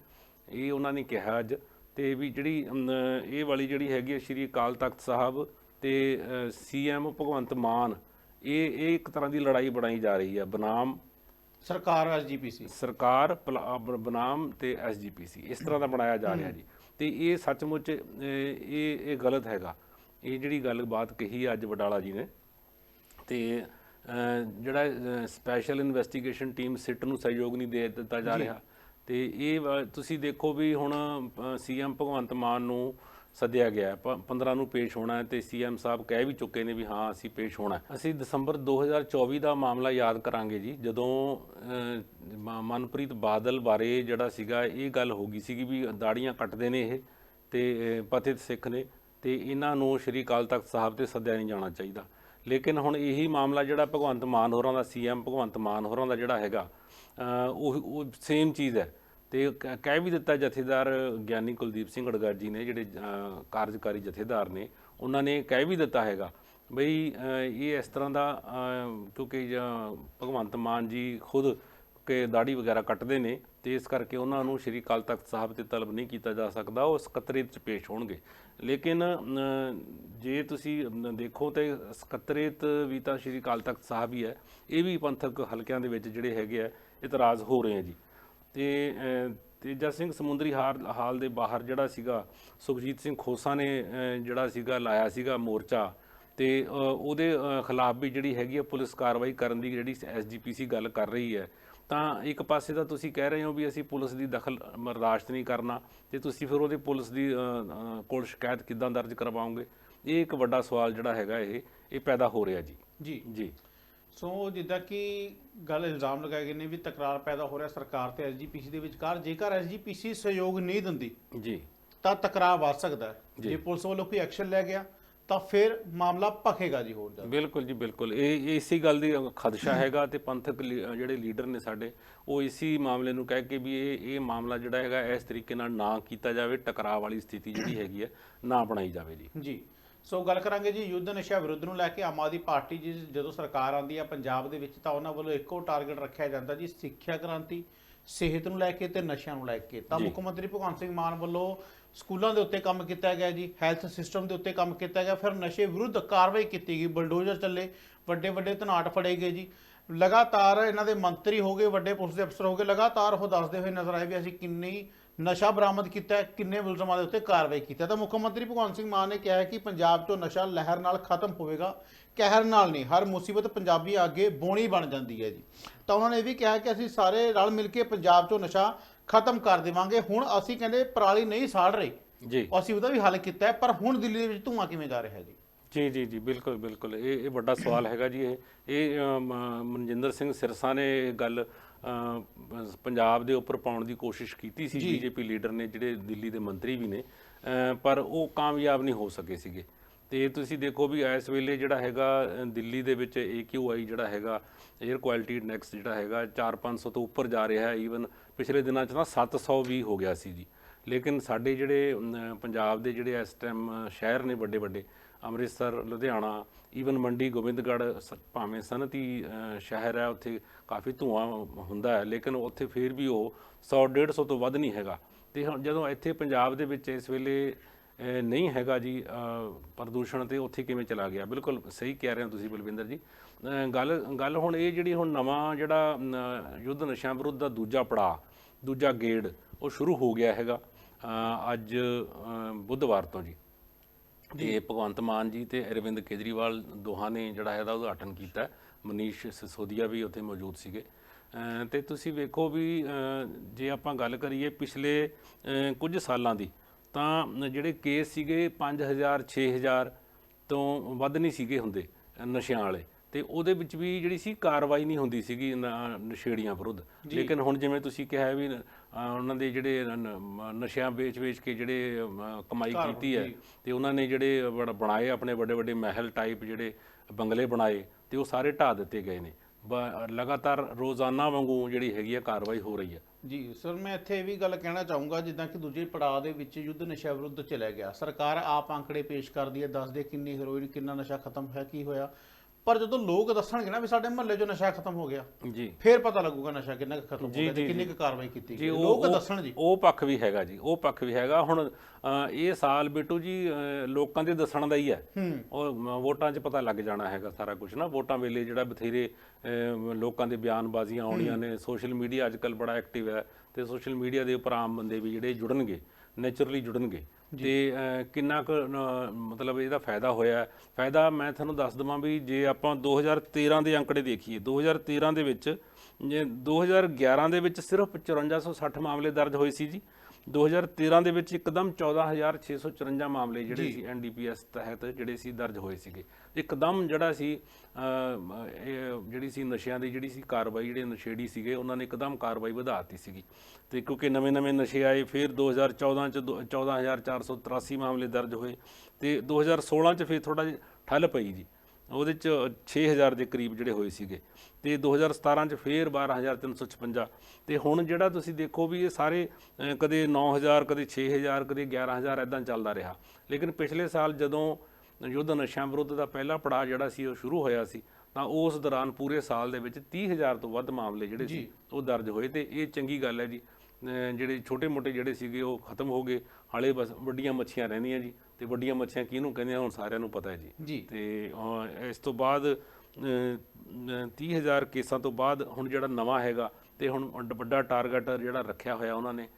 Speaker 2: ਇਹ ਉਹਨਾਂ ਨੇ ਕਿਹਾ ਅੱਜ ਤੇ ਵੀ ਜਿਹੜੀ ਇਹ ਵਾਲੀ ਜਿਹੜੀ ਹੈਗੀ ਹੈ ਸ਼੍ਰੀ ਅਕਾਲ ਤਖਤ ਸਾਹਿਬ ਤੇ ਸੀਐਮ ਭਗਵੰਤ ਮਾਨ ਇਹ ਇਹ ਇੱਕ ਤਰ੍ਹਾਂ ਦੀ ਲੜਾਈ ਬਣਾਈ ਜਾ ਰਹੀ ਹੈ। ਬਨਾਮ
Speaker 1: ਸਰਕਾਰ ਐਸਜੀਪੀਸੀ
Speaker 2: ਸਰਕਾਰ ਪਲਾ- ਬ- ਬਨਾਮ ਤੇ ਐਸਜੀਪੀਸੀ ਇਸ ਤਰ੍ਹਾਂ ਦਾ ਬਣਾਇਆ ਜਾ ਰਿਹਾ ਜੀ। ਤੇ ਇਹ ਸੱਚਮੁੱਚ ਅਹ, ਇਹ ਇਹ ਗਲਤ ਹੈਗਾ। ਇਹ ਜਿਹੜੀ ਗੱਲ ਬਾਤ ਕਹੀ ਅੱਜ ਵਡਾਲਾ ਜੀ ਨੇ ਤੇ ਅਹ, ਜਿਹੜਾ ਸਪੈਸ਼ਲ ਇਨਵੈਸਟੀਗੇਸ਼ਨ ਟੀਮ ਸਿੱਟ ਨੂੰ ਸਹਿਯੋਗ ਨਹੀਂ ਦੇ ਦਿੱਤਾ ਜਾ ਰਿਹਾ। ਤੇ ਇਹ ਵਾ- ਤੁਸੀਂ ਦੇਖੋ ਵੀ ਹੁਣ ਸੀਐਮ ਭਗਵੰਤ ਮਾਨ ਨੂੰ ਸੱਦਿਆ ਗਿਆ ਹੈ। ਪ- 15 ਨੂੰ ਪੇਸ਼ ਹੋਣਾ ਹੈ ਤੇ ਸੀਐਮ ਸਾਹਿਬ ਕਹਿ ਵੀ ਚੁੱਕੇ ਨੇ ਵੀ ਹਾਂ ਅਸੀਂ ਪੇਸ਼ ਹੋਣਾ ਅਸੀਂ ਦਸੰਬਰ 2024 ਦਾ ਮਾਮਲਾ ਯਾਦ ਕਰਾਂਗੇ ਜੀ। ਜਦੋਂ ਮ- ਮਨਪ੍ਰੀਤ ਬਾਦਲ ਬਾਰੇ ਜਿਹੜਾ ਸੀਗਾ ਇਹ ਗੱਲ ਹੋ ਗਈ ਸੀਗੀ ਵੀ ਦਾੜੀਆਂ ਕੱਟਦੇ ਨੇ ਇਹ ਤੇ ਅਹ, ਪਤਿਤ ਸਿੱਖ ਨੇ ਤੇ ਇਹਨਾਂ ਨੂੰ ਸ਼੍ਰੀ ਅਕਾਲ ਤਖਤ ਸਾਹਿਬ ਤੇ ਸੱਦਿਆ ਨਹੀਂ ਜਾਣਾ ਚਾਹੀਦਾ। ਲੇਕਿਨ ਹੁਣ ਇਹੀ ਮਾਮਲਾ ਜਿਹੜਾ ਭਗਵੰਤ ਮਾਨ ਹੋਰਾਂ ਦਾ ਸੀਐਮ ਭਗਵੰਤ ਮਾਨ ਹੋਰਾਂ ਦਾ ਜਿਹੜਾ ਹੈਗਾ ਉਹ ਸੇਮ ਚੀਜ਼ ਹੈ। ਤੇ ਕ- ਕਹਿ ਵੀ ਦਿੱਤਾ ਜਥੇਦਾਰ ਗਿਆਨੀ ਕੁਲਦੀਪ ਸਿੰਘ ਅੜਗੜ ਜੀ ਨੇ ਜਿਹੜੇ ਅਹ, ਕਾਰਜਕਾਰੀ ਜਥੇਦਾਰ ਨੇ ਉਹਨਾਂ ਨੇ ਕਹਿ ਵੀ ਦਿੱਤਾ ਹੈਗਾ ਬਈ ਅਹ, ਇਹ ਇਸ ਤਰ੍ਹਾਂ ਦਾ ਅਹ, ਕਿਉਂਕਿ ਜ- ਭਗਵੰਤ ਮਾਨ ਜੀ ਖੁਦ ਕਿ ਦਾੜੀ ਵਗੈਰਾ ਕੱਟਦੇ ਨੇ ਤੇ ਇਸ ਕਰਕੇ ਉਹਨਾਂ ਨੂੰ ਸ਼੍ਰੀ ਅਕਾਲ ਤਖਤ ਸਾਹਿਬ ਤੇ ਤਲਬ ਨਹੀਂ ਕੀਤਾ ਜਾ ਸਕਦਾ ਉਹ ਸਕੱਤਰੇਤ ਚ ਪੇਸ਼ ਹੋਣਗੇ। ਲੇਕਿਨ ਅਮ, ਜੇ ਤੁਸੀਂ ਅਮ, ਦੇਖੋ ਤੇ ਸਕੱਤਰੇਤ ਵੀ ਤਾਂ ਸ਼੍ਰੀ ਅਕਾਲ ਤਖਤ ਸਾਹਿਬ ਹੀ ਹੈ ਇਹ ਵੀ ਪੰਥਕ ਹਲਕਿਆਂ ਦੇ ਵਿੱਚ ਜਿਹੜੇ ਹੈਗੇ ਆ ਇਤਰਾਜ਼ ਹੋ ਰਹੇ ਆ ਜੀ। ਤੇ ਤੇਜਾ ਸਿੰਘ ਸਮੁੰਦਰੀ ਹਾਰ ਹਾਲ ਦੇ ਬਾਹਰ ਜਿਹੜਾ ਸੀਗਾ ਸੁਖਜੀਤ ਸਿੰਘ ਖੋਸਾ ਨੇ ਜਿਹੜਾ ਸੀਗਾ ਲਾਇਆ ਸੀਗਾ ਮੋਰਚਾ ਤੇ ਉਹਦੇ ਖਿਲਾਫ ਵੀ ਜਿਹੜੀ ਹੈਗੀ ਆ ਪੁਲਿਸ ਕਾਰਵਾਈ ਕਰਨ ਦੀ ਜਿਹੜੀ ਐਸਜੀਪੀਸੀ ਗੱਲ ਕਰ ਰਹੀ ਹੈ। ਤਾਂ ਇੱਕ ਪਾਸੇ ਤਾਂ ਤੁਸੀਂ ਕਹਿ ਰਹੇ ਹੋ ਵੀ ਅਸੀਂ ਪੁਲਿਸ ਦੀ ਦਖਲ ਬਰਦਾਸ਼ਤ ਨਹੀਂ ਕਰਨਾ ਤੇ ਤੁਸੀਂ ਫਿਰ ਉਹਦੇ ਪੁਲਿਸ ਦੀ ਕੋਲ ਸ਼ਿਕਾਇਤ ਕਿੱਦਾਂ ਦਰਜ ਕਰਵਾਓਗੇ? ਇਹ ਇੱਕ ਵੱਡਾ ਸਵਾਲ ਜਿਹੜਾ ਹੈਗਾ ਇਹ ਇਹ ਪੈਦਾ ਹੋ ਰਿਹਾ ਜੀ।
Speaker 1: ਜੀ।
Speaker 2: ਜੀ।
Speaker 1: ਸੋ ਜਿੱਦਾਂ ਕਿ ਗੱਲ ਇਲਜ਼ਾਮ ਲਗਾਏ ਗਏ ਨੇ ਵੀ ਤਕਰਾਰ ਪੈਦਾ ਹੋ ਰਿਹਾ ਸਰਕਾਰ ਤੇ ਐਸਜੀਪੀਸੀ ਦੇ ਵਿਚਕਾਰ ਜੇਕਰ ਐਸਜੀਪੀਸੀ ਸਹਿਯੋਗ ਨਹੀਂ ਦਿੰਦੀ
Speaker 2: ਜੀ।
Speaker 1: ਤਾਂ ਟਕਰਾਅ ਵੱਧ ਸਕਦਾ ਹੈ।
Speaker 2: ਜੀ।
Speaker 1: ਪੁਲਿਸ ਵੱਲੋਂ ਕੋਈ ਐਕਸ਼ਨ ਲੈ ਗਿਆ ਤਾਂ ਫਿਰ ਮਾਮਲਾ ਭਖੇਗਾ ਜੀ ਹੋਰ ਜ਼ਿਆਦਾ।
Speaker 2: ਬਿਲਕੁਲ ਜੀ ਬਿਲਕੁਲ। ਇਹ ਇਸੇ ਗੱਲ ਦੀ ਖਦਸ਼ਾ ਹੈਗਾ ਤੇ ਪੰਥਕ ਜਿਹੜੇ ਲੀਡਰ ਨੇ ਸਾਡੇ ਉਹ ਇਸੀ ਮਾਮਲੇ ਨੂੰ ਕਹਿ ਕੇ ਵੀ ਇਹ ਇਹ ਮਾਮਲਾ ਜਿਹੜਾ ਹੈਗਾ ਇਸ ਤਰੀਕੇ ਨਾਲ ਨਾ ਕੀਤਾ ਜਾਵੇ ਟਕਰਾਅ ਵਾਲੀ ਸਥਿਤੀ ਜਿਹੜੀ ਹੈਗੀ ਹੈ ਨਾ ਬਣਾਈ ਜਾਵੇ ਜੀ।
Speaker 1: ਜੀ। ਸੋ ਗੱਲ ਕਰਾਂਗੇ ਜੀ ਯੁੱਧ ਨਸ਼ਾ ਵਿਰੁੱਧ ਨੂੰ ਲੈ ਕੇ ਆਮ ਆਦਮੀ ਪਾਰਟੀ ਜੀ ਜਦੋਂ ਸਰਕਾਰ ਆਂਦੀ ਹੈ ਪੰਜਾਬ ਦੇ ਵਿੱਚ ਤਾਂ ਉਹਨਾਂ ਵੱਲੋਂ ਇੱਕੋ ਟਾਰਗੇਟ ਰੱਖਿਆ ਜਾਂਦਾ ਜੀ ਸਿੱਖਿਆ ਕ੍ਰਾਂਤੀ ਸਿਹਤ ਨੂੰ ਲੈ ਕੇ ਤੇ ਨਸ਼ਿਆਂ ਨੂੰ ਲੈ ਕੇ। ਤਾਂ ਮੁੱਖ ਮੰਤਰੀ ਭਗਵੰਤ ਸਿੰਘ ਮਾਨ ਵੱਲੋਂ ਸਕੂਲਾਂ ਦੇ ਉੱਤੇ ਕੰਮ ਕੀਤਾ ਗਿਆ ਜੀ ਹੈਲਥ ਸਿਸਟਮ ਦੇ ਉੱਤੇ ਕੰਮ ਕੀਤਾ ਗਿਆ ਫਿਰ ਨਸ਼ੇ ਵਿਰੁੱਧ ਕਾਰਵਾਈ ਕੀਤੀ ਗਈ ਬਲਡੋਜ਼ਰ ਚੱਲੇ ਵੱਡੇ ਵੱਡੇ ਧਨਾਟ ਫੜੇ ਗਏ ਜੀ। ਲਗਾਤਾਰ ਇਹਨਾਂ ਦੇ ਮੰਤਰੀ ਹੋ ਗਏ ਵੱਡੇ ਪੁਲਿਸ ਦੇ ਅਫਸਰ ਹੋ ਗਏ ਲਗਾਤਾਰ ਉਹ ਦੱਸਦੇ ਹੋਏ ਨਜ਼ਰ ਆਏ ਵੀ ਅਸੀਂ ਕਿੰਨੀ ਨਸ਼ਾ ਬਰਾਮਦ ਕੀਤਾ ਹੈ, ਕਿੰਨੇ ਮੁਲਜ਼ਮਾਂ ਦੇ ਉੱਤੇ ਕਾਰਵਾਈ ਕੀਤੀ ਹੈ? ਤਾਂ ਮੁੱਖ ਮੰਤਰੀ ਭਗਵੰਤ ਸਿੰਘ ਮਾਨ ਨੇ ਕਿਹਾ ਹੈ ਕਿ ਪੰਜਾਬ 'ਚੋਂ ਨਸ਼ਾ ਲਹਿਰ ਨਾਲ ਖਤਮ ਹੋਵੇਗਾ ਕਹਿਰ ਨਾਲ ਨਹੀਂ ਹਰ ਮੁਸੀਬਤ ਪੰਜਾਬੀ ਅੱਗੇ ਬੋਣੀ ਬਣ ਜਾਂਦੀ ਹੈ ਜੀ। ਤਾਂ ਉਹਨਾਂ ਨੇ ਇਹ ਵੀ ਕਿਹਾ ਕਿ ਅਸੀਂ ਸਾਰੇ ਰਲ ਮਿਲ ਕੇ ਪੰਜਾਬ 'ਚੋਂ ਨਸ਼ਾ ਖਤਮ ਕਰ ਦੇਵਾਂਗੇ। ਹੁਣ ਅਸੀਂ ਕਹਿੰਦੇ ਪਰਾਲੀ ਨਹੀਂ ਸਾੜ ਰਹੇ।
Speaker 2: ਜੀ।
Speaker 1: ਅਸੀਂ ਉਹਦਾ ਵੀ ਹੱਲ ਕੀਤਾ ਹੈ ਪਰ ਹੁਣ ਦਿੱਲੀ ਦੇ ਵਿੱਚ ਧੂਆਂ ਕਿਵੇਂ ਜਾ ਰਿਹਾ ਜੀ?
Speaker 2: ਜੀ ਜੀ ਜੀ ਬਿਲਕੁਲ ਬਿਲਕੁਲ। ਇਹ ਇਹ ਵੱਡਾ ਸਵਾਲ ਹੈਗਾ ਜੀ। ਇਹ ਇਹ ਮਨਜਿੰਦਰ ਸਿੰਘ ਸਿਰਸਾ ਨੇ ਗੱਲ ਪੰਜਾਬ ਦੇ ਉੱਪਰ ਪਾਉਣ ਦੀ ਕੋਸ਼ਿਸ਼ ਕੀਤੀ ਸੀ ਬੀਜੇਪੀ ਲੀਡਰ ਨੇ ਜਿਹੜੇ ਦਿੱਲੀ ਦੇ ਮੰਤਰੀ ਵੀ ਨੇ। ਪਰ ਉਹ ਕਾਮਯਾਬ ਨਹੀਂ ਹੋ ਸਕੇ ਸੀਗੇ। ਤੇ ਤੁਸੀਂ ਦੇਖੋ ਵੀ ਇਸ ਵੇਲੇ ਜਿਹੜਾ ਹੈਗਾ ਦਿੱਲੀ ਦੇ ਵਿੱਚ AQI ਜਿਹੜਾ ਹੈਗਾ 에ਅਰ ਕੁਆਲਿਟੀ ਇੰਡੈਕਸ ਜਿਹੜਾ ਹੈਗਾ 4-500 ਤੋਂ ਉੱਪਰ ਜਾ ਰਿਹਾ ਹੈ। ਈਵਨ ਪਿਛਲੇ ਦਿਨਾਂ 'ਚ ਤਾਂ 700 ਵੀ ਹੋ ਗਿਆ ਸੀ ਜੀ। ਲੇਕਿਨ ਸਾਡੇ ਜਿਹੜੇ ਪੰਜਾਬ ਦੇ ਜਿਹੜੇ ਇਸ ਟਾਈਮ ਸ਼ਹਿਰ ਨੇ ਵੱਡੇ ਵੱਡੇ ਅੰਮ੍ਰਿਤਸਰ ਲੁਧਿਆਣਾ ਈਵਨ ਮੰਡੀ ਗੋਬਿੰਦਗੜ੍ਹ ਸ- ਭਾਵੇਂ ਸਨਅਤੀ ਅ, ਸ਼ਹਿਰ ਹੈ ਉੱਥੇ ਕਾਫੀ ਧੂਆਂ ਹੁੰਦਾ ਹੈ ਲੇਕਿਨ ਉੱਥੇ ਫਿਰ ਵੀ ਉਹ 100 150 ਤੋਂ ਵੱਧ ਨਹੀਂ ਹੈਗਾ। ਤੇ ਹੁਣ ਜਦੋਂ ਇੱਥੇ ਪੰਜਾਬ ਦੇ ਵਿੱਚ ਇਸ ਵੇਲੇ ਅ, ਨਹੀਂ ਹੈਗਾ ਜੀ ਅ, ਪ੍ਰਦੂਸ਼ਣ ਤੇ ਉੱਥੇ ਕਿਵੇਂ ਚਲਾ ਗਿਆ? ਬਿਲਕੁਲ ਸਹੀ ਕਹਿ ਰਹੇ ਹੋ ਤੁਸੀਂ ਬਲਵਿੰਦਰ ਜੀ। ਅ, ਗੱਲ ਗੱਲ ਹੁਣ ਇਹ ਜਿਹੜੀ ਹੁਣ ਨਵਾਂ ਜਿਹੜਾ ਅਮ, ਯੁੱਧ ਨਸ਼ਿਆਂ ਵਿਰੁੱਧ ਦਾ ਦੂਜਾ ਪੜਾਅ ਦੂਜਾ ਗੇੜ ਉਹ ਸ਼ੁਰੂ ਹੋ ਗਿਆ ਹੈਗਾ ਅ, ਅੱਜ ਅ, ਬੁੱਧਵਾਰ ਤੋਂ ਜੀ। ਤੇ ਭਗਵੰਤ ਮਾਨ ਜੀ ਤੇ ਅਰਵਿੰਦ ਕੇਜਰੀਵਾਲ ਦੋਹਾਂ ਨੇ ਜਿਹੜਾ ਇਹਦਾ ਉਦਘਾਟਨ ਕੀਤਾ। ਮਨੀਸ਼ ਸਿਸੋਦੀਆ ਵੀ ਉੱਥੇ ਮੌਜੂਦ ਸੀਗੇ। ਅਮ ਤੇ ਤੁਸੀਂ ਵੇਖੋ ਵੀ ਜੇ ਆਪਾਂ ਗੱਲ ਕਰੀਏ ਪਿਛਲੇ ਕੁਝ ਸਾਲਾਂ ਦੀ, ਤਾਂ ਜਿਹੜੇ ਕੇਸ ਸੀਗੇ 5000 6000 ਤੋਂ ਵੱਧ ਨਹੀਂ ਸੀਗੇ ਹੁੰਦੇ ਨਸ਼ਿਆਂ ਵਾਲੇ। ਤੇ ਉਹਦੇ ਵਿੱਚ ਵੀ ਜਿਹੜੀ ਸੀ ਕਾਰਵਾਈ ਨਹੀਂ ਹੁੰਦੀ ਸੀਗੀ ਨ- ਨਸ਼ੇੜੀਆਂ ਵਿਰੁੱਧ। ਲੇਕਿਨ ਹੁਣ ਜਿਵੇਂ ਤੁਸੀਂ ਕਿਹਾ ਵੀ ਉਹਨਾਂ ਦੇ ਜਿਹੜੇ ਨ- ਨਸ਼ਿਆਂ ਵੇਚ-ਵੇਚ ਕੇ ਜਿਹੜੇ ਕਮਾਈ ਕੀਤੀ ਹੈ ਤੇ ਉਹਨਾਂ ਨੇ ਜਿਹੜੇ ਬੜ- ਬਣਾਏ ਆਪਣੇ ਵੱਡੇ ਵੱਡੇ ਮਹਿਲ ਟਾਈਪ ਜਿਹੜੇ ਬੰਗਲੇ ਬਣਾਏ ਤੇ ਉਹ ਸਾਰੇ ਢਾਹ ਦਿੱਤੇ ਗਏ ਨੇ। ਬ- ਲਗਾਤਾਰ ਰੋਜ਼ਾਨਾ ਵਾਂਗੂ ਜਿਹੜੀ ਹੈਗੀ ਆ ਕਾਰਵਾਈ ਹੋ ਰਹੀ ਹੈ।
Speaker 1: ਜੀ ਸਰ ਮੈਂ ਇੱਥੇ ਇਹ ਵੀ ਗੱਲ ਕਹਿਣਾ ਚਾਹੂੰਗਾ ਜਿੱਦਾਂ ਕਿ ਦੂਜੇ ਪੜਾਅ ਦੇ ਵਿੱਚ ਯੁੱਧ ਨਸ਼ਾ ਵਿਰੁੱਧ ਚਲਿਆ ਗਿਆ। ਸਰਕਾਰ ਆਪ ਅੰਕੜੇ ਪੇਸ਼ ਕਰਦੀ ਹੈ ਦੱਸਦੇ ਕਿੰਨੀ ਹੈਰੋਇਨ ਕਿੰਨਾ ਨਸ਼ਾ ਖਤਮ ਹੋਇਆ ਕੀ ਹੋਇਆ। ਪਰ ਜਦੋਂ ਲੋਕ ਦੱਸਣਗੇ ਨਾ ਵੀ ਸਾਡੇ ਮਹੱਲੇ 'ਚੋਂ ਨਸ਼ਾ ਖਤਮ ਹੋ ਗਿਆ
Speaker 2: ਜੀ।
Speaker 1: ਫੇਰ ਪਤਾ ਲੱਗੂਗਾ ਨਸ਼ਾ ਕਿੰਨਾ ਕੁ ਖਤਮ ਹੋ ਗਿਆ ਤੇ ਕਿੰਨੀ ਕੁ ਕਾਰਵਾਈ ਕੀਤੀ ਗਈ। ਲੋਕ ਦੱਸਣ ਜੀ।
Speaker 2: ਉਹ ਪੱਖ ਵੀ ਹੈਗਾ ਜੀ ਉਹ ਪੱਖ ਵੀ ਹੈਗਾ। ਹੁਣ ਇਹ ਸਾਲ ਬੇਟੂ ਜੀ ਲੋਕਾਂ ਦੇ ਦੱਸਣ ਦਾ ਹੀ ਹੈ। ਉਹ ਵੋਟਾਂ 'ਚ ਪਤਾ ਲੱਗ ਜਾਣਾ ਹੈਗਾ ਸਾਰਾ ਕੁਝ ਨਾ। ਵੋਟਾਂ ਵੇਲੇ ਜਿਹੜਾ ਬਥੇਰੇ ਲੋਕਾਂ ਦੇ ਬਿਆਨਬਾਜ਼ੀਆਂ ਆਉਣੀਆਂ ਨੇ। ਸੋਸ਼ਲ ਮੀਡੀਆ ਅੱਜਕੱਲ ਬੜਾ ਐਕਟਿਵ ਹੈ ਤੇ ਸੋਸ਼ਲ ਮੀਡੀਆ ਦੇ ਉੱਪਰ ਆਮ ਬੰਦੇ ਵੀ ਜਿਹੜੇ ਜੁੜਨਗੇ। ਨੇਚਰਲੀ ਜੁੜਨਗੇ ਤੇ ਕਿੰਨਾ ਕੁ ਮਤਲਬ ਇਹਦਾ ਫਾਇਦਾ ਹੋਇਆ? ਫਾਇਦਾ ਮੈਂ ਤੁਹਾਨੂੰ ਦੱਸ ਦਵਾਂ ਵੀ ਜੇ ਆਪਾਂ 2013 ਦੇ ਅੰਕੜੇ ਦੇਖੀਏ 2013 ਦੇ ਵਿੱਚ ਜੇ 2011 ਦੇ ਵਿੱਚ ਸਿਰਫ 5460 ਮਾਮਲੇ ਦਰਜ ਹੋਏ ਸੀ ਜੀ 2013 ਦੇ ਵਿੱਚ ਇੱਕਦਮ 14654 ਮਾਮਲੇ ਜਿਹੜੇ ਸੀ ਐਨਡੀਪੀਐਸ ਤਹਿਤ ਜਿਹੜੇ ਸੀ ਦਰਜ ਹੋਏ ਸੀਗੇ। ਇੱਕਦਮ ਜਿਹੜਾ ਸੀ ਜਿਹੜੀ ਸੀ ਨਸ਼ਿਆਂ ਦੀ ਜਿਹੜੀ ਸੀ ਕਾਰਵਾਈ ਜਿਹੜੇ ਨਸ਼ੇੜੀ ਸੀਗੇ ਉਹਨਾਂ ਨੇ ਇੱਕਦਮ ਕਾਰਵਾਈ ਵਧਾਤੀ ਸੀਗੀ। ਤੇ ਕਿਉਂਕਿ ਨਵੇਂ-ਨਵੇਂ ਨਸ਼ੇ ਆਏ ਫਿਰ 2014 ਚ ਦੋ- 14483 ਮਾਮਲੇ ਦਰਜ ਹੋਏ। ਤੇ 2016 ਚ ਫਿਰ ਥੋੜਾ ਜਿਹਾ ਠੱਲ ਪਈ ਜੀ। ਉਹਦੇ ਚ 6000 ਦੇ ਕਰੀਬ ਜਿਹੜੇ ਹੋਏ ਸੀਗੇ। ਤੇ 2017 ਚ ਫੇਰ 12356 ਤੇ ਹੁਣ ਜਿਹੜਾ ਤੁਸੀਂ ਦੇਖੋ ਵੀ ਇਹ ਸਾਰੇ ਕਦੇ 9000 ਕਦੇ 6000 ਕਦੇ 11000 ਐਦਾਂ ਚੱਲਦਾ ਰਿਹਾ। ਲੇਕਿਨ ਪਿਛਲੇ ਸਾਲ ਜਦੋਂ ਯੁੱਧ ਨਸ਼ਿਆਂ ਵਿਰੁੱਧ ਦਾ ਪਹਿਲਾ ਪੜਾਅ ਜਿਹੜਾ ਸੀ ਉਹ ਸ਼ੁਰੂ ਹੋਇਆ ਸੀ ਤਾਂ ਉਸ ਦੌਰਾਨ ਪੂਰੇ ਸਾਲ ਦੇ ਵਿੱਚ 30000 ਤੋਂ ਵੱਧ ਮਾਮਲੇ ਜਿਹੜੇ ਸੀ ਉਹ ਦਰਜ ਹੋਏ। ਤੇ ਇਹ ਚੰਗੀ ਗੱਲ ਹੈ ਜੀ ਜਿਹੜੇ ਛੋਟੇ-ਮੋਟੇ ਜਿਹੜੇ ਸੀਗੇ ਉਹ ਖਤਮ ਹੋ ਗਏ। ਹਾਲੇ ਬਸ ਵੱਡੀਆਂ ਮੱਛੀਆਂ ਰਹਿੰਦੀਆਂ ਜੀ। ਤੇ ਵੱਡੀਆਂ ਮੱਛੀਆਂ ਕਿਹਨੂੰ ਕਹਿੰਦੇ ਆ ਹੁਣ ਸਾਰਿਆਂ ਨੂੰ ਪਤਾ ਹੈ ਜੀ। ਤੇ ਇਸ ਤੋਂ ਬਾਅਦ ਅਹ, ਅਹ, 30000 ਕੇਸਾਂ ਤੋਂ ਬਾਅਦ ਹੁਣ ਜਿਹੜਾ ਨਵਾਂ ਹੈਗਾ ਤੇ ਹੁਣ ਵੱਡ- ਟਾਰਗੇਟ ਜਿਹੜਾ ਰੱਖਿਆ ਹੋਇਆ ਉਹਨਾਂ ਨੇ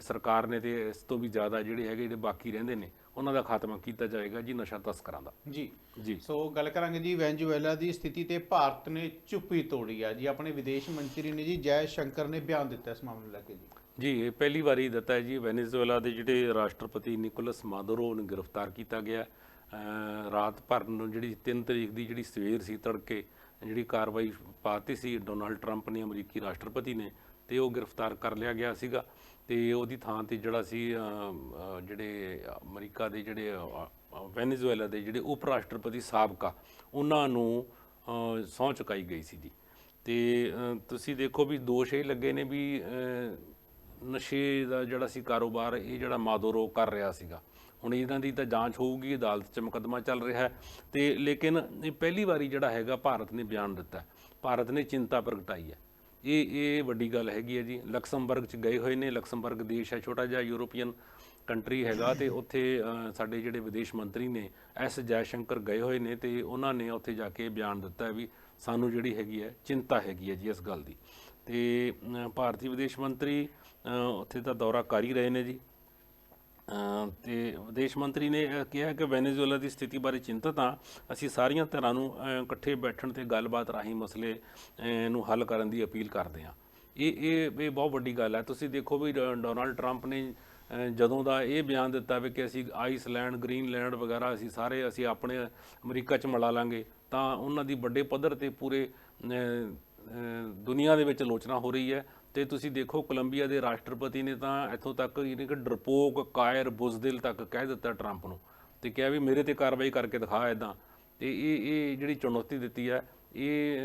Speaker 2: ਸਰਕਾਰ ਨੇ ਤੇ ਇਸ ਤੋਂ ਵੀ ਜ਼ਿਆਦਾ ਜਿਹੜੇ ਹੈਗੇ ਜਿਹੜੇ ਬਾਕੀ ਰਹਿੰਦੇ ਨੇ ਉਹਨਾਂ ਦਾ ਖਾਤਮਾ ਕੀਤਾ ਜਾਏਗਾ ਜੀ ਨਸ਼ਾ ਤਸਕਰਾਂ ਦਾ।
Speaker 1: ਜੀ।
Speaker 2: ਜੀ।
Speaker 1: ਸੋ ਗੱਲ ਕਰਾਂਗੇ ਜੀ ਵੈਨਜ਼ੂਏਲਾ ਦੀ ਸਥਿਤੀ ਤੇ ਭਾਰਤ ਨੇ ਚੁੱਪੀ ਤੋੜੀ ਆ ਜੀ। ਆਪਣੇ ਵਿਦੇਸ਼ ਮੰਤਰੀ ਨੇ ਜੀ ਜੈ ਸ਼ੰਕਰ ਨੇ ਬਿਆਨ ਦਿੱਤਾ ਇਸ ਮਾਮਲੇ ਲੈ ਕੇ ਜੀ।
Speaker 2: ਜੀ ਇਹ ਪਹਿਲੀ ਵਾਰੀ ਦਿੱਤਾ ਹੈ ਜੀ। ਵੈਨੇਜ਼ੁਏਲਾ ਦੇ ਜਿਹੜੇ ਰਾਸ਼ਟਰਪਤੀ ਨਿਕੋਲਸ ਮਾਦੁਰੋ ਨੂੰ ਗ੍ਰਿਫਤਾਰ ਕੀਤਾ ਗਿਆ। ਰਾਤ ਭਰ ਨੂੰ ਜਿਹੜੀ 3 ਤਰੀਕ ਦੀ ਜਿਹੜੀ ਸਵੇਰ ਸੀ ਤੜਕੇ ਜਿਹੜੀ ਕਾਰਵਾਈ ਪਾਤੀ ਸੀ ਡੋਨਾਲਡ ਟਰੰਪ ਨੇ ਅਮਰੀਕੀ ਰਾਸ਼ਟਰਪਤੀ ਨੇ ਤੇ ਉਹ ਗ੍ਰਿਫਤਾਰ ਕਰ ਲਿਆ ਗਿਆ ਸੀਗਾ। ਤੇ ਉਹਦੀ ਥਾਂ ਤੇ ਜਿਹੜਾ ਸੀ ਜਿਹੜੇ ਅਮਰੀਕਾ ਦੇ ਜਿਹੜੇ ਅਹ, ਵੈਨੇਜ਼ੁਏਲਾ ਦੇ ਜਿਹੜੇ ਉਪ ਰਾਸ਼ਟਰਪਤੀ ਸਾਬਕਾ ਉਹਨਾਂ ਨੂੰ ਅਹ, ਸਹੁੰ ਚੁਕਾਈ ਗਈ ਸੀ ਜੀ। ਤੇ ਤੁਸੀਂ ਦੇਖੋ ਵੀ ਦੋਸ਼ ਇਹ ਲੱਗੇ ਨੇ ਵੀ ਨਸ਼ੇ ਦਾ ਜਿਹੜਾ ਸੀ ਕਾਰੋਬਾਰ, ਇਹ ਜਿਹੜਾ ਮਾਦੋਰੋ ਕਰ ਰਿਹਾ ਸੀਗਾ। ਹੁਣ ਇਹਨਾਂ ਦੀ ਤਾਂ ਜਾਂਚ ਹੋਊਗੀ, ਅਦਾਲਤ 'ਚ ਮੁਕੱਦਮਾ ਚੱਲ ਰਿਹਾ ਹੈ। ਤੇ ਲੇਕਿਨ ਇਹ ਪਹਿਲੀ ਵਾਰੀ ਜਿਹੜਾ ਹੈਗਾ ਭਾਰਤ ਨੇ ਬਿਆਨ ਦਿੱਤਾ ਭਾਰਤ ਨੇ ਚਿੰਤਾ ਪ੍ਰਗਟਾਈ ਹੈ। ਇਹ ਇਹ ਵੱਡੀ ਗੱਲ ਹੈਗੀ ਹੈ ਜੀ। ਲਕਸਮਬਰਗ ਚ ਗਏ ਹੋਏ ਨੇ। ਲਕਸਮਬਰਗ ਦੇਸ਼ ਹੈ ਛੋਟਾ ਜਿਹਾ ਯੂਰੋਪੀਅਨ ਕੰਟਰੀ ਹੈਗਾ ਤੇ ਉੱਥੇ ਸਾਡੇ ਜਿਹੜੇ ਵਿਦੇਸ਼ ਮੰਤਰੀ ਨੇ ਐਸ ਜੈਸ਼ੰਕਰ ਗਏ ਹੋਏ ਨੇ ਤੇ ਉਹਨਾਂ ਨੇ ਉੱਥੇ ਜਾ ਕੇ ਬਿਆਨ ਦਿੱਤਾ ਵੀ ਸਾਨੂੰ ਜਿਹੜੀ ਹੈਗੀ ਹੈ, ਚਿੰਤਾ ਹੈਗੀ ਹੈ ਜੀ ਇਸ ਗੱਲ ਦੀ। ਤੇ ਭਾਰਤੀ ਵਿਦੇਸ਼ ਮੰਤਰੀ ਉੱਥੇ ਦਾ ਦੌਰਾ ਕਰ ਹੀ ਰਹੇ ਨੇ ਜੀ। ਅਮ ਤੇ ਵਿਦੇਸ਼ ਮੰਤਰੀ ਨੇ ਕਿਹਾ ਕਿ ਵੈਨੇਜ਼ੁਏਲਾ ਦੀ ਸਥਿਤੀ ਬਾਰੇ ਚਿੰਤਤ ਹਾਂ। ਅਸੀਂ ਸਾਰੀਆਂ ਧਿਰਾਂ ਨੂੰ ਇਕੱਠੇ ਬੈਠਣ ਤੇ ਗੱਲਬਾਤ ਰਾਹੀਂ ਮਸਲੇ ਨੂੰ ਹੱਲ ਕਰਨ ਦੀ ਅਪੀਲ ਕਰਦੇ ਹਾਂ। ਇਹ ਇਹ ਇਹ ਬਹੁਤ ਵੱਡੀ ਗੱਲ ਹੈ। ਤੁਸੀਂ ਦੇਖੋ ਵੀ, ਡ- ਡੋਨਾਲਡ ਟਰੰਪ ਨੇ ਜਦੋਂ ਦਾ ਇਹ ਬਿਆਨ ਦਿੱਤਾ ਵੀ ਕਿ ਅਸੀਂ ਆਈਸਲੈਂਡ, ਗ੍ਰੀਨਲੈਂਡ ਵਗੈਰਾ, ਅਸੀਂ ਸਾਰੇ, ਅਸੀਂ ਆਪਣੇ ਅਮਰੀਕਾ 'ਚ ਮਿਲਾ ਲਾਂਗੇ, ਤਾਂ ਉਹਨਾਂ ਦੀ ਵੱਡੇ ਪੱਧਰ ਤੇ ਪੂਰੇ ਦੁਨੀਆ ਦੇ ਵਿੱਚ ਆਲੋਚਨਾ ਹੋ ਰਹੀ ਹੈ ਤੇ ਤੁਸੀਂ ਦੇਖੋ ਕੋਲੰਬੀਆ ਦੇ ਰਾਸ਼ਟਰਪਤੀ ਨੇ ਤਾਂ ਇੱਥੋਂ ਤੱਕ ਯਾਨੀ ਕਿ ਡਰਪੋਕ ਕਾਇਰ ਬੁਜ਼ਦਿਲ ਤੱਕ ਕਹਿ ਦਿੱਤਾ ਟਰੰਪ ਨੂੰ ਤੇ ਕਿਹਾ ਵੀ ਮੇਰੇ ਤੇ ਕਾਰਵਾਈ ਕਰਕੇ ਦਿਖਾ ਇਦਾਂ ਤੇ ਇਹ ਇਹ ਜਿਹੜੀ ਚੁਣੌਤੀ ਦਿੱਤੀ ਹੈ ਇਹ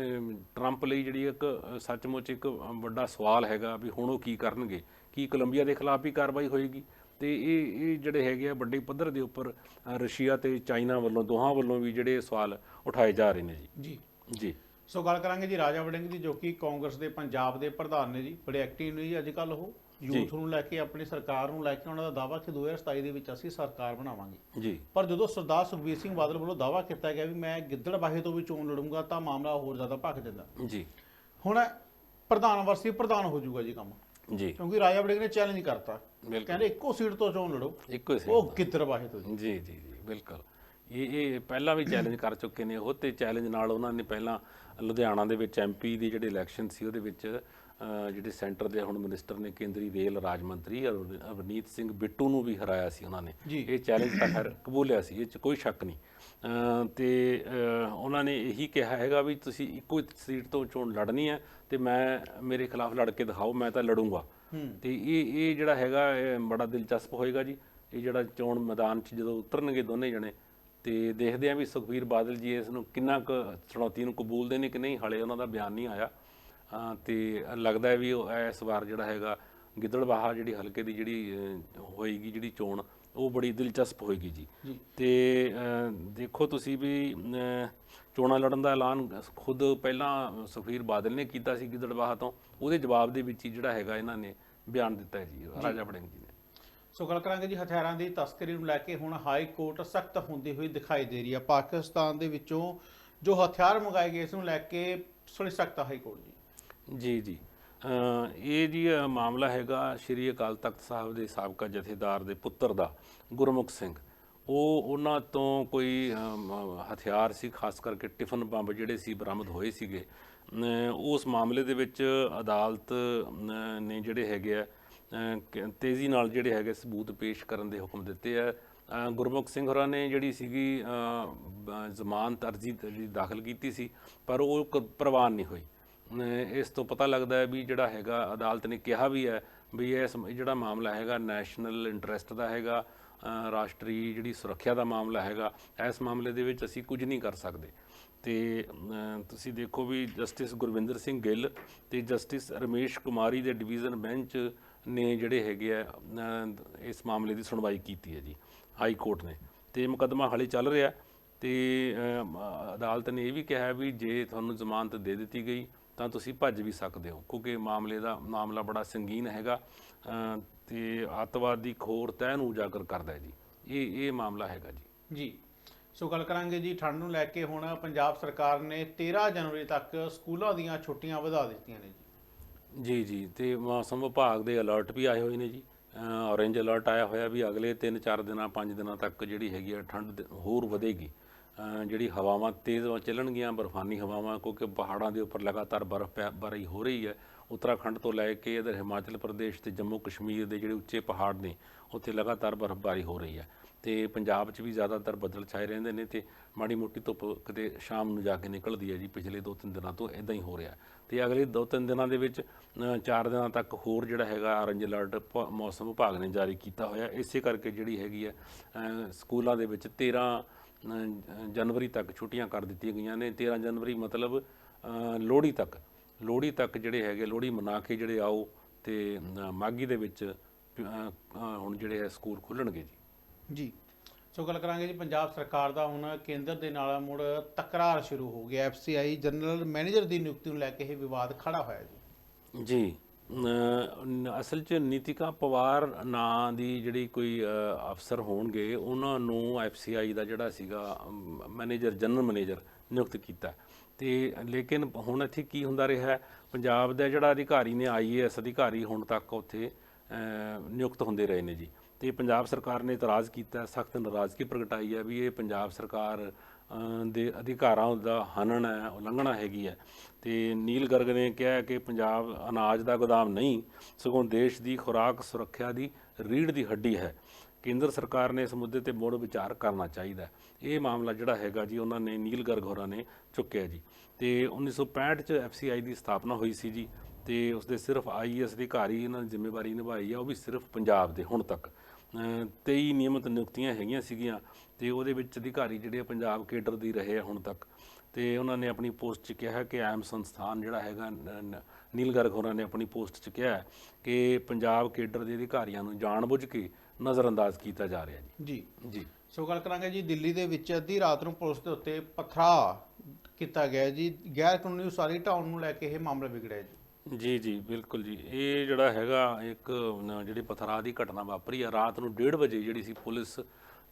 Speaker 2: ਟਰੰਪ ਲਈ ਜਿਹੜੀ ਇੱਕ ਸੱਚਮੁੱਚ ਇੱਕ ਵੱਡਾ ਸਵਾਲ ਹੈਗਾ ਵੀ ਹੁਣ ਉਹ ਕੀ ਕਰਨਗੇ ਕੀ ਕੋਲੰਬੀਆ ਦੇ ਖਿਲਾਫ ਵੀ ਕਾਰਵਾਈ ਹੋਏਗੀ? ਤੇ ਇਹ ਇਹ ਜਿਹੜੇ ਹੈਗੇ ਆ ਵੱਡੇ ਪੱਧਰ ਦੇ ਉੱਪਰ ਰਸ਼ੀਆ ਤੇ ਚਾਈਨਾ ਵੱਲੋਂ ਦੋਹਾਂ ਵੱਲੋਂ ਵੀ ਜਿਹੜੇ ਸਵਾਲ ਉਠਾਏ ਜਾ ਰਹੇ ਨੇ ਜੀ।
Speaker 1: ਜੀ।
Speaker 2: ਜੀ।
Speaker 1: ਸੋ ਗੱਲ ਕਰਾਂਗੇ ਜੀ ਰਾਜਾ ਵੜਿੰਗ ਦੀ ਜੋ ਕਿ ਕਾਂਗਰਸ ਦੇ ਪੰਜਾਬ ਦੇ ਪ੍ਰਧਾਨ ਨੇ ਜੀ ਬੜੇ ਐਕਟਿਵ ਨੇ ਜੀ ਅੱਜ ਕੱਲ ਉਹ ਯੂਥ ਨੂੰ ਲੈ ਕੇ ਆਪਣੀ ਸਰਕਾਰ ਨੂੰ ਲੈ ਕੇ ਉਹਨਾਂ ਦਾ ਦਾਵਾ ਕਿ 2027 ਦੇ ਵਿੱਚ ਅਸੀਂ ਸਰਕਾਰ ਬਣਾਵਾਂਗੇ।
Speaker 2: ਜੀ।
Speaker 1: ਪਰ ਜਦੋਂ ਸਰਦਾਰ ਸੁਖਬੀਰ ਸਿੰਘ ਬਾਦਲ ਵੱਲੋਂ ਦਾਵਾ ਕੀਤਾ ਗਿਆ ਵੀ ਮੈਂ ਗਿੱਦੜਬਾਹੇ ਤੋਂ ਵੀ ਚੋਣ ਲੜੂੰਗਾ ਤਾਂ ਮਾਮਲਾ ਹੋਰ ਜ਼ਿਆਦਾ ਭਖ ਜਾਂਦਾ
Speaker 2: ਜੀ।
Speaker 1: ਹੁਣ ਪ੍ਰਧਾਨ ਵਰਸੀ ਪ੍ਰਧਾਨ ਹੋ ਜਾਊਗਾ ਜੀ ਕੰਮ।
Speaker 2: ਜੀ।
Speaker 1: ਕਿਉਂਕਿ ਰਾਜਾ ਵੜਿੰਗ ਨੇ ਚੈਲੰਜ ਕਰਤਾ। ਕਹਿੰਦੇ ਇੱਕੋ ਸੀਟ ਤੋਂ ਚੋਣ ਲੜੋ।
Speaker 2: ਇੱਕੋ ਹੀ ਸੀ
Speaker 1: ਉਹ ਗਿੱਦੜਬਾਹੇ ਤੋਂ ਜੀ।
Speaker 2: ਜੀ ਜੀ ਬਿਲਕੁਲ। ਇਹ ਇਹ ਪਹਿਲਾਂ ਵੀ ਚੈਲੰਜ ਕਰ ਚੁੱਕੇ ਨੇ। ਉਹ ਤੇ ਚੈਲੰਜ ਨਾਲ ਉਹਨਾਂ ਨੇ ਪਹਿਲਾਂ ਲੁਧਿਆਣਾ ਦੇ ਵਿੱਚ ਐਮਪੀ ਦੀ ਜਿਹੜੇ ਇਲੈਕਸ਼ਨ ਸੀ ਉਹਦੇ ਵਿੱਚ ਜਿਹੜੇ ਸੈਂਟਰ ਦੇ ਹੁਣ ਮਿਨਿਸਟਰ ਨੇ ਕੇਂਦਰੀ ਰੇਲ ਰਾਜ ਮੰਤਰੀ ਅਵਨੀਤ ਸਿੰਘ ਬਿੱਟੂ ਨੂੰ ਵੀ ਹਰਾਇਆ ਸੀ ਉਹਨਾਂ ਨੇ। ਇਹ ਚੈਲੰਜ ਤਾਂ ਖੈਰ ਕਬੂਲਿਆ ਸੀ ਇਹ ਚ ਕੋਈ ਸ਼ੱਕ ਨਹੀਂ। ਤੇ ਉਹਨਾਂ ਨੇ ਇਹੀ ਕਿਹਾ ਹੈਗਾ ਵੀ ਤੁਸੀਂ ਇੱਕੋ ਹੀ ਸੀਟ ਤੋਂ ਚੋਣ ਲੜਨੀ ਹੈ ਤੇ ਮੈਂ ਮੇਰੇ ਖਿਲਾਫ ਲੜ ਕੇ ਦਿਖਾਓ ਮੈਂ ਤਾਂ ਲੜੂੰਗਾ। ਤੇ ਇਹ ਇਹ ਜਿਹੜਾ ਹੈਗਾ ਬੜਾ ਦਿਲਚਸਪ ਹੋਏਗਾ ਜੀ। ਇਹ ਜਿਹੜਾ ਚੋਣ ਮੈਦਾਨ 'ਚ ਜਦੋਂ ਉਤਰਨਗੇ ਦੋਨੇ ਜਣੇ ਤੇ ਦੇਖਦੇ ਆਂ ਵੀ ਸੁਖਬੀਰ ਬਾਦਲ ਜੀ ਇਸ ਨੂੰ ਕਿੰਨਾ ਕੁ ਚੁਣੌਤੀ ਨੂੰ ਕਬੂਲਦੇ ਨੇ ਕਿ ਨਹੀਂ ਹਲੇ ਉਹਨਾਂ ਦਾ ਬਿਆਨ ਨਹੀਂ ਆਇਆ। ਤੇ ਲੱਗਦਾ ਹੈ ਵੀ ਉਹ ਇਸ ਵਾਰ ਜਿਹੜਾ ਹੈਗਾ ਗਿੱਦੜਬਾਹਾ ਜਿਹੜੀ ਹਲਕੇ ਦੀ ਜਿਹੜੀ ਹੋਏਗੀ ਜਿਹੜੀ ਚੋਣ ਉਹ ਬੜੀ ਦਿਲਚਸਪ ਹੋਏਗੀ ਜੀ। ਤੇ ਦੇਖੋ ਤੁਸੀਂ ਵੀ ਚੋਣਾਂ ਲੜਨ ਦਾ ਐਲਾਨ ਖੁਦ ਪਹਿਲਾਂ ਸੁਖਬੀਰ ਬਾਦਲ ਨੇ ਕੀਤਾ ਸੀ ਗਿੱਦੜਬਾਹਾ ਤੋਂ ਉਹਦੇ ਜਵਾਬ ਦੇ ਵਿੱਚ ਹੀ ਜਿਹੜਾ ਹੈਗਾ ਇਹਨਾਂ ਨੇ ਬਿਆਨ ਦਿੱਤਾ ਹੈ ਜੀ। ਰਾਜਾ ਵੜਿੰਗ ਜੀ।
Speaker 1: ਸੋ ਗੱਲ ਕਰਾਂਗੇ ਜੀ ਹਥਿਆਰਾਂ ਦੀ ਤਸਕਰੀ ਨੂੰ ਲੈ ਕੇ। ਹੁਣ ਹਾਈ ਕੋਰਟ ਸਖਤ ਹੁੰਦੀ ਹੋਈ ਦਿਖਾਈ ਦੇ ਰਹੀ ਹੈ ਪਾਕਿਸਤਾਨ ਦੇ ਵਿੱਚੋਂ, ਜੋ ਹਥਿਆਰ ਮੰਗਾਏ ਗਏ ਇਸ ਨੂੰ ਲੈ ਕੇ ਸੁਣੀ ਸਖਤ ਹਾਈ ਕੋਰਟ ਜੀ।
Speaker 2: ਜੀ ਜੀ। ਇਹ ਜੀ ਮਾਮਲਾ ਹੈਗਾ ਸ਼੍ਰੀ ਅਕਾਲ ਤਖਤ ਸਾਹਿਬ ਦੇ ਸਾਬਕਾ ਜਥੇਦਾਰ ਦੇ ਪੁੱਤਰ ਦਾ, ਗੁਰਮੁਖ ਸਿੰਘ। ਉਹ ਉਹਨਾਂ ਤੋਂ ਕੋਈ ਹਥਿਆਰ ਸੀ, ਖਾਸ ਕਰਕੇ ਟਿਫਨ ਬੰਬ ਜਿਹੜੇ ਸੀ, ਬਰਾਮਦ ਹੋਏ ਸੀਗੇ। ਉਸ ਮਾਮਲੇ ਦੇ ਵਿੱਚ ਅਦਾਲਤ ਨੇ ਜਿਹੜੇ ਹੈਗੇ ਆ ਤੇਜ਼ੀ ਨਾਲ ਜਿਹੜੇ ਹੈਗੇ ਸਬੂਤ ਪੇਸ਼ ਕਰਨ ਦੇ ਹੁਕਮ ਦਿੱਤੇ ਆ। ਗੁਰਮੁਖ ਸਿੰਘ ਹੋਰਾਂ ਨੇ ਜਿਹੜੀ ਸੀਗੀ ਜ਼ਮਾਨਤ ਅਰਜ਼ੀ ਜਿਹੜੀ ਦਾਖਲ ਕੀਤੀ ਸੀ, ਪਰ ਉਹ ਕ- ਪ੍ਰਵਾਨ ਨਹੀਂ ਹੋਈ। ਇਸ ਤੋਂ ਪਤਾ ਲੱਗਦਾ ਹੈ ਵੀ ਜਿਹੜਾ ਹੈਗਾ, ਅਦਾਲਤ ਨੇ ਕਿਹਾ ਵੀ ਹੈ ਵੀ ਇਹ ਜਿਹੜਾ ਮਾਮਲਾ ਹੈਗਾ ਨੈਸ਼ਨਲ ਇੰਟਰਸਟ ਦਾ ਹੈਗਾ ਰਾਸ਼ਟਰੀ ਜਿਹੜੀ ਸੁਰੱਖਿਆ ਦਾ ਮਾਮਲਾ ਹੈਗਾ, ਇਸ ਮਾਮਲੇ ਦੇ ਵਿੱਚ ਅਸੀਂ ਕੁਝ ਨਹੀਂ ਕਰ ਸਕਦੇ। ਤੇ ਤੁਸੀਂ ਦੇਖੋ ਵੀ ਜਸਟਿਸ ਗੁਰਵਿੰਦਰ ਸਿੰਘ ਗਿੱਲ ਤੇ ਜਸਟਿਸ ਰਮੇਸ਼ ਕੁਮਾਰੀ ਦੇ ਡਿਵੀਜ਼ਨ ਬੈਂਚ ਨੇ ਜਿਹੜੇ ਹੈਗੇ ਆ ਇਸ ਮਾਮਲੇ ਦੀ ਸੁਣਵਾਈ ਕੀਤੀ ਹੈ ਜੀ ਹਾਈ ਕੋਰਟ ਨੇ। ਤੇ ਮੁਕੱਦਮਾ ਹਾਲੇ ਚੱਲ ਰਿਹਾ ਤੇ ਅਦਾਲਤ ਨੇ ਇਹ ਵੀ ਕਿਹਾ ਵੀ ਜੇ ਤੁਹਾਨੂੰ ਜ਼ਮਾਨਤ ਦੇ ਦਿੱਤੀ ਗਈ ਤਾਂ ਤੁਸੀਂ ਭੱਜ ਵੀ ਸਕਦੇ ਹੋ ਕਿਉਂਕਿ ਮਾਮਲੇ ਦਾ ਮਾਮਲਾ ਬੜਾ ਸੰਗੀਨ ਹੈਗਾ ਅਮ, ਅੱਤਵਾਦ ਦੀ ਖੋਰ ਤੈਅ ਨੂੰ ਉਜਾਗਰ ਕਰਦਾ ਹੈ ਜੀ। ਇਹ ਇਹ ਮਾਮਲਾ ਹੈਗਾ ਜੀ।
Speaker 1: ਜੀ। ਸੋ ਗੱਲ ਕਰਾਂਗੇ ਜੀ ਠੰਡ ਨੂੰ ਲੈ ਕੇ ਹੁਣ ਪੰਜਾਬ ਸਰਕਾਰ ਨੇ 13 ਜਨਵਰੀ ਤੱਕ ਸਕੂਲਾਂ ਦੀਆਂ ਛੁੱਟੀਆਂ ਵਧਾ ਦਿੱਤੀਆਂ ਨੇ ਜੀ।
Speaker 2: ਜੀ ਜੀ, ਤੇ ਮੌਸਮ ਵਿਭਾਗ ਦੇ ਅਲਰਟ ਵੀ ਆਏ ਹੋਏ ਨੇ ਜੀ। ਔਰੇਂਜ ਅਲਰਟ ਆਇਆ ਹੋਇਆ ਵੀ ਅਗਲੇ 3-4 ਦਿਨਾਂ 5 ਦਿਨਾਂ ਤੱਕ ਜਿਹੜੀ ਹੈਗੀ ਆ ਠੰਡ ਹੋਰ ਵਧੇਗੀ। ਜਿਹੜੀ ਹਵਾਵਾਂ ਤੇਜ਼ ਚੱਲਣਗੀਆਂ, ਬਰਫਾਨੀ ਹਵਾਵਾਂ, ਕਿਉਂਕਿ ਪਹਾੜਾਂ ਦੇ ਉੱਪਰ ਲਗਾਤਾਰ ਬਰਫ਼ ਪੈ ਬਾਰੀ ਹੋ ਰਹੀ ਹੈ। ਉੱਤਰਾਖੰਡ ਤੋਂ ਲੈ ਕੇ ਇਧਰ ਹਿਮਾਚਲ ਪ੍ਰਦੇਸ਼ ਤੇ ਜੰਮੂ ਕਸ਼ਮੀਰ ਦੇ ਜਿਹੜੇ ਉੱਚੇ ਪਹਾੜ ਨੇ, ਉੱਥੇ ਲਗਾਤਾਰ ਬਰਫ਼ਬਾਰੀ ਹੋ ਰਹੀ ਹੈ। ਤੇ ਪੰਜਾਬ 'ਚ ਵੀ ਜ਼ਿਆਦਾਤਰ ਬੱਦਲ ਛਾਏ ਰਹਿੰਦੇ ਨੇ ਤੇ ਮਾੜੀ ਮੋਟੀ ਧੁੱਪ ਕਿਤੇ ਸ਼ਾਮ ਨੂੰ ਜਾ ਕੇ ਨਿਕਲਦੀ ਹੈ ਜੀ ਪਿਛਲੇ 2-3 ਦਿਨਾਂ ਤੋਂ ਇਦਾਂ ਹੀ ਹੋ ਰਿਹਾ। ਤੇ ਅਗਲੇ 2-3 ਦਿਨਾਂ ਦੇ ਵਿੱਚ 4 ਦਿਨਾਂ ਤੱਕ ਹੋਰ ਜਿਹੜਾ ਹੈਗਾ ਔਰੰਜ ਅਲਰਟ ਭ- ਮੌਸਮ ਵਿਭਾਗ ਨੇ ਜਾਰੀ ਕੀਤਾ ਹੋਇਆ। ਇਸੇ ਕਰਕੇ ਜਿਹੜੀ ਹੈਗੀ ਹੈ ਸਕੂਲਾਂ ਦੇ ਵਿੱਚ 13 ਜਨਵਰੀ ਤੱਕ ਛੁੱਟੀਆਂ ਕਰ ਦਿੱਤੀਆਂ ਗਈਆਂ ਨੇ। 13 ਜਨਵਰੀ ਮਤਲਬ ਲੋਹੜੀ ਤੱਕ। ਲੋਹੜੀ ਤੱਕ ਜਿਹੜੇ ਹੈਗੇ ਲੋਹੜੀ ਮਨਾ ਕੇ ਜਿਹੜੇ ਆਓ ਤੇ ਅਹ, ਮਾਘੀ ਦੇ ਵਿੱਚ ਹੁਣ ਜਿਹੜੇ ਹੈ ਸਕੂਲ ਖੁੱਲਣਗੇ ਜੀ।
Speaker 1: ਜੀ। ਸੋ ਗੱਲ ਕਰਾਂਗੇ ਜੀ ਪੰਜਾਬ ਸਰਕਾਰ ਦਾ ਹੁਣ ਕੇਂਦਰ ਦੇ ਨਾਲ ਮੁੜ ਤਕਰਾਰ ਸ਼ੁਰੂ ਹੋ ਗਿਆ ਐਫਸੀਆਈ ਜਨਰਲ ਮੈਨੇਜਰ ਦੀ ਨਿਯੁਕਤੀ ਨੂੰ ਲੈ ਕੇ ਇਹ ਵਿਵਾਦ ਖੜਾ ਹੋਇਆ ਜੀ।
Speaker 2: ਜੀ ਅਸਲ 'ਚ ਨੀਤਿਕਾ ਪਵਾਰ ਨਾਂ ਦੀ ਜਿਹੜੀ ਕੋਈ ਅਫਸਰ ਹੋਣਗੇ ਉਹਨਾਂ ਨੂੰ ਐਫਸੀਆਈ ਦਾ ਜਿਹੜਾ ਸੀਗਾ ਮੈਨੇਜਰ ਜਨਰਲ ਮੈਨੇਜਰ ਨਿਯੁਕਤ ਕੀਤਾ। ਤੇ ਲੇਕਿਨ ਹੁਣ ਇੱਥੇ ਕੀ ਹੁੰਦਾ ਰਿਹਾ ਹੈ, ਪੰਜਾਬ ਦਾ ਜਿਹੜਾ ਅਧਿਕਾਰੀ ਨੇ ਆਈਏਐਸ ਅਧਿਕਾਰੀ ਹੁਣ ਤੱਕ ਉੱਥੇ ਨਿਯੁਕਤ ਹੁੰਦੇ ਰਹੇ ਨੇ ਜੀ। ਤੇ ਪੰਜਾਬ ਸਰਕਾਰ ਨੇ ਇਤਰਾਜ਼ ਕੀਤਾ ਸਖਤ ਨਾਰਾਜ਼ਗੀ ਪ੍ਰਗਟਾਈ ਹੈ ਵੀ ਇਹ ਪੰਜਾਬ ਸਰਕਾਰ ਦੇ ਅਧਿਕਾਰਾਂ ਦਾ ਹਨਨ ਹੈ, ਉਲੰਘਣਾ ਹੈਗੀ ਹੈ। ਤੇ ਨੀਲ ਗਰਗ ਨੇ ਕਿਹਾ ਕਿ ਪੰਜਾਬ ਅਨਾਜ ਦਾ ਗੋਦਾਮ ਨਹੀਂ, ਸਗੋਂ ਦੇਸ਼ ਦੀ ਖੁਰਾਕ ਸੁਰੱਖਿਆ ਦੀ ਰੀੜ ਦੀ ਹੱਡੀ ਹੈ। ਕੇਂਦਰ ਸਰਕਾਰ ਨੇ ਇਸ ਮੁੱਦੇ ਤੇ ਮੁੜ ਵਿਚਾਰ ਕਰਨਾ ਚਾਹੀਦਾ ਇਹ ਮਾਮਲਾ ਜਿਹੜਾ ਹੈਗਾ ਜੀ, ਉਹਨਾਂ ਨੇ ਨੀਲ ਗਰਗ ਹੋਰਾਂ ਨੇ ਚੁੱਕਿਆ ਜੀ। ਤੇ 1965 ਚ ਐਫਸੀਆਈ ਦੀ ਸਥਾਪਨਾ ਹੋਈ ਸੀ ਜੀ, ਤੇ ਉਸਦੇ ਸਿਰਫ ਆਈਐਸ ਅਧਿਕਾਰੀ ਇਹਨਾਂ ਨੇ ਜ਼ਿੰਮੇਵਾਰੀ ਨਿਭਾਈ ਆ, ਉਹ ਵੀ ਸਿਰਫ ਪੰਜਾਬ ਦੇ ਹੁਣ ਤੱਕ। 23 ਨਿਯਮਿਤ ਨਿਯੁਕਤੀਆਂ ਹੈਗੀਆਂ ਸੀਗੀਆਂ ਤੇ ਉਹਦੇ ਵਿੱਚ ਅਧਿਕਾਰੀ ਜਿਹੜੇ ਪੰਜਾਬ ਕੇਡਰ ਦੀ ਰਹੇ ਆ ਹੁਣ ਤੱਕ। ਤੇ ਉਹਨਾਂ ਨੇ ਆਪਣੀ ਪੋਸਟ 'ਚ ਕਿਹਾ ਕਿ ਐਮ ਸੰਸਥਾਨ ਜਿਹੜਾ ਹੈਗਾ ਨੀਲ ਗਰਗ ਹੋਰਾਂ ਨੇ ਆਪਣੀ ਪੋਸਟ 'ਚ ਕਿਹਾ ਕਿ ਪੰਜਾਬ ਕੇਡਰ ਦੇ ਅਧਿਕਾਰੀਆਂ ਨੂੰ ਜਾਣਬੁੱਝ ਕੇ ਨਜ਼ਰਅੰਦਾਜ਼ ਕੀਤਾ ਜਾ ਰਿਹਾ ਜੀ।
Speaker 1: ਜੀ।
Speaker 2: ਜੀ।
Speaker 1: ਸੋ ਗੱਲ ਕਰਾਂਗੇ ਜੀ ਦਿੱਲੀ ਦੇ ਵਿੱਚ ਅੱਧੀ ਰਾਤ ਨੂੰ ਪੁਲਿਸ ਦੇ ਉੱਤੇ ਪਥਰਾ ਕੀਤਾ ਗਿਆ ਜੀ। ਗੈਰ ਕਾਨੂੰਨੀ ਉਸਾਰੀ ਢਾਉਣ ਨੂੰ ਲੈ ਕੇ ਇਹ ਮਾਮਲਾ ਵਿਗੜਿਆ ਜੀ।
Speaker 2: ਜੀ ਜੀ ਬਿਲਕੁਲ ਜੀ। ਇਹ ਜਿਹੜਾ ਹੈਗਾ ਇੱਕ ਜਿਹੜੀ ਪਥਰਾ ਦੀ ਘਟਨਾ ਵਾਪਰੀ ਆ ਰਾਤ ਨੂੰ 1:30 ਵਜੇ ਜਿਹੜੀ ਸੀ ਪੁਲਿਸ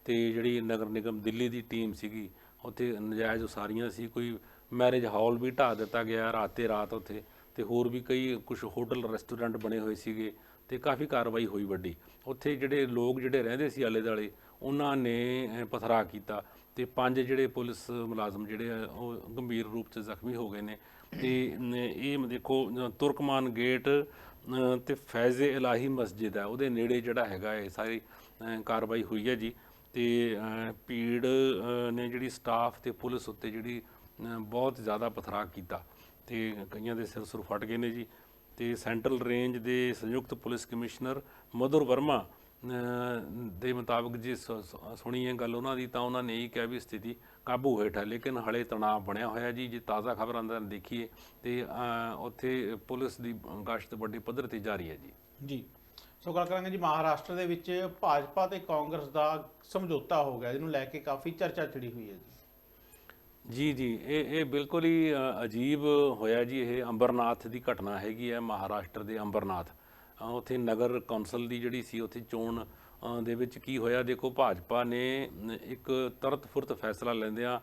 Speaker 2: ਤੇ ਜਿਹੜੀ ਨਗਰ ਨਿਗਮ ਦਿੱਲੀ ਦੀ ਟੀਮ ਸੀਗੀ ਉੱਥੇ ਨਜਾਇਜ਼ ਉਸਾਰੀਆਂ ਸੀ। ਕੋਈ ਮੈਰਿਜ ਹਾਲ ਵੀ ਢਾਹ ਦਿੱਤਾ ਗਿਆ ਰਾਤੇ ਰਾਤ ਉੱਥੇ ਤੇ ਹੋਰ ਵੀ ਕਈ ਕੁਝ ਹੋਟਲ ਰੈਸਟੋਰੈਂਟ ਬਣੇ ਹੋਏ ਸੀਗੇ ਤੇ ਕਾਫੀ ਕਾਰਵਾਈ ਹੋਈ ਵੱਡੀ। ਉੱਥੇ ਜਿਹੜੇ ਲੋਕ ਜਿਹੜੇ ਰਹਿੰਦੇ ਸੀ ਆਲੇ ਦਾਲੇ ਉਹਨਾਂ ਨੇ ਅਹ, ਪਥਰਾ ਕੀਤਾ ਤੇ ਪੰਜ ਜਿਹੜੇ ਪੁਲਿਸ ਮੁਲਾਜ਼ਮ ਜਿਹੜੇ ਉਹ ਗੰਭੀਰ ਰੂਪ 'ਚ ਜ਼ਖਮੀ ਹੋ ਗਏ ਨੇ। ਤੇ ਇਹ ਦੇਖੋ ਤੁਰਕਮਾਨ ਗੇਟ ਅ, ਤੇ ਫੈਜ਼ੇ ਇਲਾਹੀ ਮਸਜਿਦ ਹੈ। ਉਹਦੇ ਨੇੜੇ ਜਿਹੜਾ ਹੈਗਾ ਇਹ ਸਾਰੀ ਕਾਰਵਾਈ ਹੋਈ ਹੈ ਜੀ। ਤੇ ਭੀੜ ਨੇ ਜਿਹੜੀ ਸਟਾਫ ਤੇ ਪੁਲਿਸ ਉੱਤੇ ਜਿਹੜੀ ਬਹੁਤ ਜ਼ਿਆਦਾ ਪਥਰਾ ਕੀਤਾ। ਤੇ ਕਈਆਂ ਦੇ ਸਿਰ ਸੁਰ ਫਟ ਗਏ ਨੇ ਜੀ। ਤੇ ਸੈਂਟਰਲ ਰੇਂਜ ਦੇ ਸੰਯੁਕਤ ਪੁਲਿਸ ਕਮਿਸ਼ਨਰ ਮਧੁਰ ਵਰਮਾ ਦੇ ਮੁਤਾਬਕ ਜੇ ਸੁਣੀ ਇਹ ਗੱਲ ਉਹਨਾਂ ਦੀ ਤਾਂ ਉਹਨਾਂ ਨੇ ਇਹ ਕਿਹਾ ਵੀ ਸਥਿਤੀ ਕਾਬੂ ਹੇਠ ਹੈ ਲੇਕਿਨ ਹਲੇ ਤਣਾਅ ਬਣਿਆ ਹੋਇਆ ਜੀ। ਜੇ ਤਾਜ਼ਾ ਖਬਰਾਂ ਦਾ ਦੇਖੀਏ ਤੇ ਉੱਥੇ ਪੁਲਿਸ ਦੀ ਗਸ਼ਤ ਵੱਡੇ ਪੱਧਰ ਤੇ ਜਾਰੀ ਹੈ ਜੀ।
Speaker 1: ਜੀ। ਸੋ ਗੱਲ ਕਰਾਂਗੇ ਜੀ ਮਹਾਰਾਸ਼ਟਰ ਦੇ ਵਿੱਚ ਭਾਜਪਾ ਤੇ ਕਾਂਗਰਸ ਦਾ ਸਮਝੌਤਾ ਹੋ ਗਿਆ ਇਹਨੂੰ ਲੈ ਕੇ ਕਾਫੀ ਚਰਚਾ ਛਿੜੀ ਹੋਈ ਹੈ ਜੀ।
Speaker 2: ਜੀ ਜੀ। ਇਹ ਇਹ ਬਿਲਕੁਲ ਹੀ ਅਜੀਬ ਹੋਇਆ ਜੀ। ਇਹ ਅੰਬਰਨਾਥ ਦੀ ਘਟਨਾ ਹੈਗੀ ਹੈ ਮਹਾਰਾਸ਼ਟਰ ਦੇ ਅੰਬਰਨਾਥ। ਉੱਥੇ ਨਗਰ ਕੌਂਸਲ ਦੀ ਜਿਹੜੀ ਸੀ, ਉੱਥੇ ਚੋਣ ਦੇ ਵਿੱਚ ਕੀ ਹੋਇਆ? ਦੇਖੋ, ਭਾਜਪਾ ਨੇ ਇੱਕ ਤਰਤ ਫੁਰਤ ਫੈਸਲਾ ਲੈਂਦਿਆਂ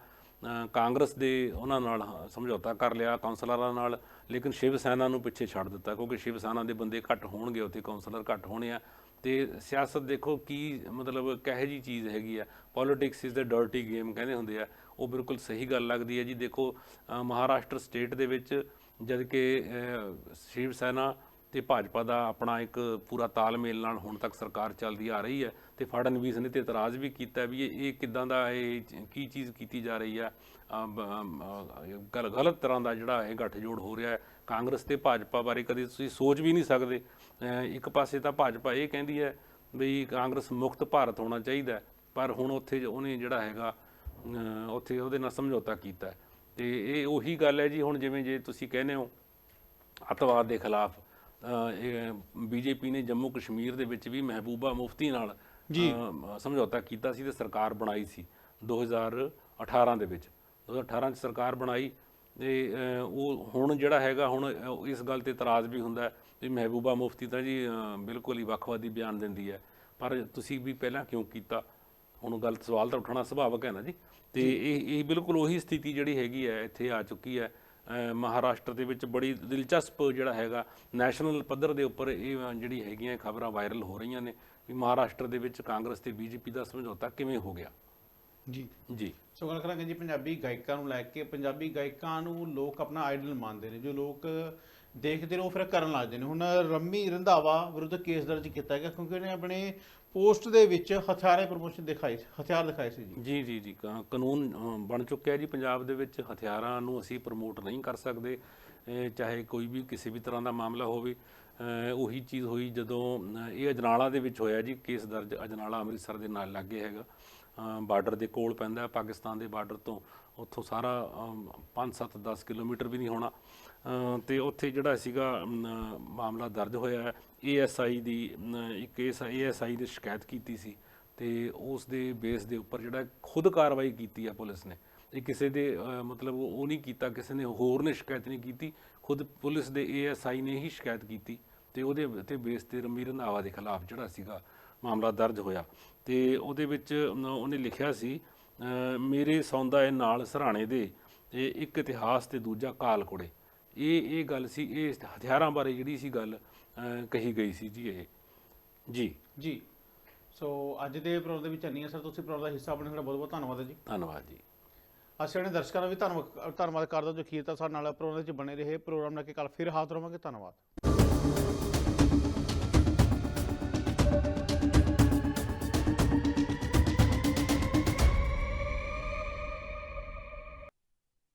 Speaker 2: ਕਾਂਗਰਸ ਦੇ ਉਹਨਾਂ ਨਾਲ, ਹ- ਸਮਝੌਤਾ ਕਰ ਲਿਆ ਕਾਉਂਸਲਰਾਂ ਨਾਲ, ਲੇਕਿਨ ਸ਼ਿਵ ਸੈਨਾ ਨੂੰ ਪਿੱਛੇ ਛੱਡ ਦਿੱਤਾ, ਕਿਉਂਕਿ ਸ਼ਿਵ ਸੈਨਾ ਦੇ ਬੰਦੇ ਘੱਟ ਹੋਣਗੇ, ਉੱਥੇ ਕਾਉਂਸਲਰ ਘੱਟ ਹੋਣੇ ਆ। ਤੇ ਸਿਆਸਤ ਦੇਖੋ ਕੀ, ਮਤਲਬ ਕਹੇ ਜੀ ਚੀਜ਼ ਹੈਗੀ ਆ? Politics is the dirty game ਕਹਿੰਦੇ ਹੁੰਦੇ ਆ। ਉਹ ਬਿਲਕੁਲ ਸਹੀ ਗੱਲ ਲੱਗਦੀ ਹੈ ਜੀ। ਦੇਖੋ ਮਹਾਰਾਸ਼ਟਰ ਸਟੇਟ ਦੇ ਵਿੱਚ ਜਦ ਕਿ ਸ਼ਿਵ ਸੈਨਾ ਤੇ ਭਾਜਪਾ ਦਾ ਆਪਣਾ ਇੱਕ ਪੂਰਾ ਤਾਲਮੇਲ ਨਾਲ ਹੁਣ ਤੱਕ ਸਰਕਾਰ ਚੱਲਦੀ ਆ ਰਹੀ ਹੈ ਤੇ ਫੜਨਵੀਸ ਨੇ ਤੇ ਇਤਰਾਜ਼ ਵੀ ਕੀਤਾ ਵੀ ਇਹ ਇਹ ਕਿਦਾਂ ਦਾ ਇਹ ਕੀ ਚੀਜ਼ ਕੀਤੀ ਜਾ ਰਹੀ ਹੈ? ਅ, ਗਲ ਗਲਤ ਤਰ੍ਹਾਂ ਦਾ ਜਿਹੜਾ ਇਹ ਗੱਠਜੋੜ ਹੋ ਰਿਹਾ ਹੈ। ਕਾਂਗਰਸ ਤੇ ਭਾਜਪਾ ਬਾਰੇ ਕਦੇ ਤੁਸੀਂ ਸੋਚ ਵੀ ਨਹੀਂ ਸਕਦੇ। ਇੱਕ ਪਾਸੇ ਤਾਂ ਭਾਜਪਾ ਇਹ ਕਹਿੰਦੀ ਹੈ ਵੀ ਕਾਂਗਰਸ ਮੁਕਤ ਭਾਰਤ ਹੋਣਾ ਚਾਹੀਦਾ ਪਰ ਹੁਣ ਉੱਥੇ ਉਹਨੇ ਜਿਹੜਾ ਹੈਗਾ ਉੱਥੇ ਉਹਦੇ ਨਾਲ ਸਮਝੌਤਾ ਕੀਤਾ ਹੈ। ਤੇ ਇਹ ਉਹੀ ਗੱਲ ਹੈ ਜੀ ਹੁਣ ਜਿਵੇਂ ਜੇ ਤੁਸੀਂ ਕਹਿੰਦੇ ਹੋ ਅੱਤਵਾਦ ਦੇ ਖਿਲਾਫ ਬੀਜੇਪੀ ਨੇ ਜੰਮੂ ਕਸ਼ਮੀਰ ਦੇ ਵਿੱਚ ਵੀ ਮਹਿਬੂਬਾ ਮੁਫਤੀ ਨਾਲ ਅ, ਸਮਝੌਤਾ ਕੀਤਾ ਸੀ ਤੇ ਸਰਕਾਰ ਬਣਾਈ ਸੀ 2018 ਦੇ ਵਿੱਚ। 2018 ਚ ਸਰਕਾਰ ਬਣਾਈ ਤੇ ਉਹ ਹੁਣ ਜਿਹੜਾ ਹੈਗਾ ਹੁਣ ਇਸ ਗੱਲ ਤੇ ਇਤਰਾਜ਼ ਵੀ ਹੁੰਦਾ ਵੀ ਮਹਿਬੂਬਾ ਮੁਫਤੀ ਤਾਂ ਜੀ ਬਿਲਕੁਲ ਹੀ ਵੱਖਵਾਦੀ ਬਿਆਨ ਦਿੰਦੀ ਹੈ। ਪਰ ਤੁਸੀਂ ਵੀ ਪਹਿਲਾਂ ਕਿਉਂ ਕੀਤਾ? ਹੁਣ ਗੱਲ ਸਵਾਲ ਤਾਂ ਉੱਠਣਾ ਸੁਭਾਵਕ ਹੈ ਨਾ ਜੀ। ਤੇ ਇਹ ਇਹ ਬਿਲਕੁਲ ਉਹੀ ਸਥਿਤੀ ਜਿਹੜੀ ਹੈਗੀ ਹੈ ਇੱਥੇ ਆ ਚੁੱਕੀ ਹੈ। ਮਹਾਰਾਸ਼ਟਰ ਦੇ ਵਿੱਚ ਬੜੀ ਦਿਲਚਸਪ ਜਿਹੜਾ ਹੈਗਾ ਨੈਸ਼ਨਲ ਪੱਧਰ ਦੇ ਉੱਪਰ ਇਹ ਜਿਹੜੀ ਹੈਗੀਆਂ ਖਬਰਾਂ ਵਾਇਰਲ ਹੋ ਰਹੀਆਂ ਨੇ ਵੀ ਮਹਾਰਾਸ਼ਟਰ ਦੇ ਵਿੱਚ ਕਾਂਗਰਸ ਤੇ ਬੀਜੇਪੀ ਦਾ ਸਮਝੌਤਾ ਕਿਵੇਂ ਹੋ ਗਿਆ?
Speaker 1: ਜੀ।
Speaker 2: ਜੀ।
Speaker 1: ਸੋ ਗੱਲ ਕਰਾਂਗੇ ਜੀ ਪੰਜਾਬੀ ਗਾਇਕਾਂ ਨੂੰ ਲੈ ਕੇ। ਪੰਜਾਬੀ ਗਾਇਕਾਂ ਨੂੰ ਲੋਕ ਆਪਣਾ ਆਈਡਲ ਮੰਨਦੇ ਨੇ। ਜੋ ਲੋਕ ਦੇਖਦੇ ਨੇ ਉਹ ਫਿਰ ਕਰਨ ਲੱਗਦੇ ਨੇ। ਹੁਣ ਰੰਮੀ ਰੰਧਾਵਾ ਵਿਰੁੱਧ ਕੇਸ ਦਰਜ ਕੀਤਾ ਗਿਆ ਕਿਉਂਕਿ ਉਹਨੇ ਆਪਣੇ ਪੋਸਟ ਦੇ ਵਿੱਚ ਹਥਿਆਰੇ ਪ੍ਰਮੋਸ਼ਨ ਦਿਖਾਈ ਹਥਿਆਰ ਦਿਖਾਏ ਸੀ ਜੀ।
Speaker 2: ਜੀ ਜੀ ਜੀ ਕਾ- ਕਾਨੂੰਨ ਅ, ਬਣ ਚੁੱਕਿਆ ਜੀ ਪੰਜਾਬ ਦੇ ਵਿੱਚ। ਹਥਿਆਰਾਂ ਨੂੰ ਅਸੀਂ ਪ੍ਰਮੋਟ ਨਹੀਂ ਕਰ ਸਕਦੇ। ਇਹ ਚਾਹੇ ਕੋਈ ਵੀ ਕਿਸੇ ਵੀ ਤਰ੍ਹਾਂ ਦਾ ਮਾਮਲਾ ਹੋਵੇ ਅ, ਉਹੀ ਚੀਜ਼ ਹੋਈ ਜਦੋਂ ਅ, ਇਹ ਅਜਨਾਲਾ ਦੇ ਵਿੱਚ ਹੋਇਆ ਜੀ ਕੇਸ ਦਰਜ ਅਜਨਾਲਾ ਅੰਮ੍ਰਿਤਸਰ ਦੇ ਨਾਲ ਲੱਗੇ ਹੈਗਾ। ਬਾਰਡਰ ਦੇ ਕੋਲ ਪੈਂਦਾ ਹੈ, ਪਾਕਿਸਤਾਨ ਦੇ ਬਾਰਡਰ ਤੋਂ ਉੱਥੋਂ ਸਾਰਾ 5 7 10 ਕਿਲੋਮੀਟਰ ਵੀ ਨਹੀਂ ਹੋਣਾ। ਤੇ ਉੱਥੇ ਜਿਹੜਾ ਸੀਗਾ ਮਾਮਲਾ ਦਰਜ ਹੋਇਆ ਹੈ। ਏਐਸਆਈ ਦੀ ਇੱਕ ਇੱਕ ਏਐਸਆਈ ਦੀ ਸ਼ਿਕਾਇਤ ਕੀਤੀ ਸੀ ਤੇ ਉਸ ਦੇ ਬੇਸ ਦੇ ਉੱਪਰ ਜਿਹੜਾ ਖੁਦ ਕਾਰਵਾਈ ਕੀਤੀ ਹੈ ਪੁਲਿਸ ਨੇ। ਇਹ ਕਿਸੇ ਦੇ ਮਤਲਬ ਉਹ ਨਹੀਂ ਕੀਤਾ, ਕਿਸੇ ਨੇ ਹੋਰ ਨੇ ਸ਼ਿਕਾਇਤ ਨਹੀਂ ਕੀਤੀ। ਖੁਦ ਪੁਲਿਸ ਦੇ ਏਐਸਆਈ ਨੇ ਹੀ ਸ਼ਿਕਾਇਤ ਕੀਤੀ ਤੇ ਉਹਦੇ ਤੇ ਬੇਸ ਤੇ ਰਮੀ ਰੰਧਾਵਾ ਦੇ ਖਿਲਾਫ ਜਿਹੜਾ ਸੀਗਾ ਮਾਮਲਾ ਦਰਜ ਹੋਇਆ। ਤੇ ਉਹਦੇ ਵਿੱਚ ਉਹਨੇ ਲਿਖਿਆ ਸੀ ਮੇਰੇ ਸੌਂਦਾ ਇਹ ਨਾਲ ਸਰਾਣੇ ਦੇ, ਇਹ ਇੱਕ ਇਤਿਹਾਸ ਤੇ ਦੂਜਾ ਕਾਲ ਕੋੜੇ ਇਹ ਇਹ ਗੱਲ ਸੀ ਇਹ ਹਥਿਆਰਾਂ ਬਾਰੇ ਜਿਹੜੀ ਸੀ ਗੱਲ ਕਹੀ ਗਈ ਸੀ ਜੀ ਇਹ। ਜੀ।
Speaker 1: ਜੀ। ਸੋ ਅੱਜ ਦੇ ਪ੍ਰੋਗਰਾਮ ਦੇ ਵਿੱਚ ਹੈ ਸਰ ਤੁਸੀਂ ਪ੍ਰੋਗਰਾਮ ਦਾ ਹਿੱਸਾ ਬਣੇ ਤੁਹਾਡਾ ਬਹੁਤ ਬਹੁਤ ਧੰਨਵਾਦ ਹੈ ਜੀ।
Speaker 2: ਧੰਨਵਾਦ ਜੀ।
Speaker 1: ਅਸੀਂ ਆਪਣੇ ਦਰਸ਼ਕਾਂ ਦਾ ਵੀ ਧੰਨਵਾਦ ਧੰਨਵਾਦ ਕਰਦਾ ਜੋ ਖੀਰ ਤਾਂ ਸਾਡੇ ਨਾਲ ਪ੍ਰੋਗਰਾਮ ਵਿੱਚ ਬਣੇ ਰਹੇ ਪ੍ਰੋਗਰਾਮ ਨਾਲ ਕੇ ਕੱਲ ਫਿਰ ਹਾਜ਼ਰ ਹੋਵਾਂਗੇ। ਧੰਨਵਾਦ।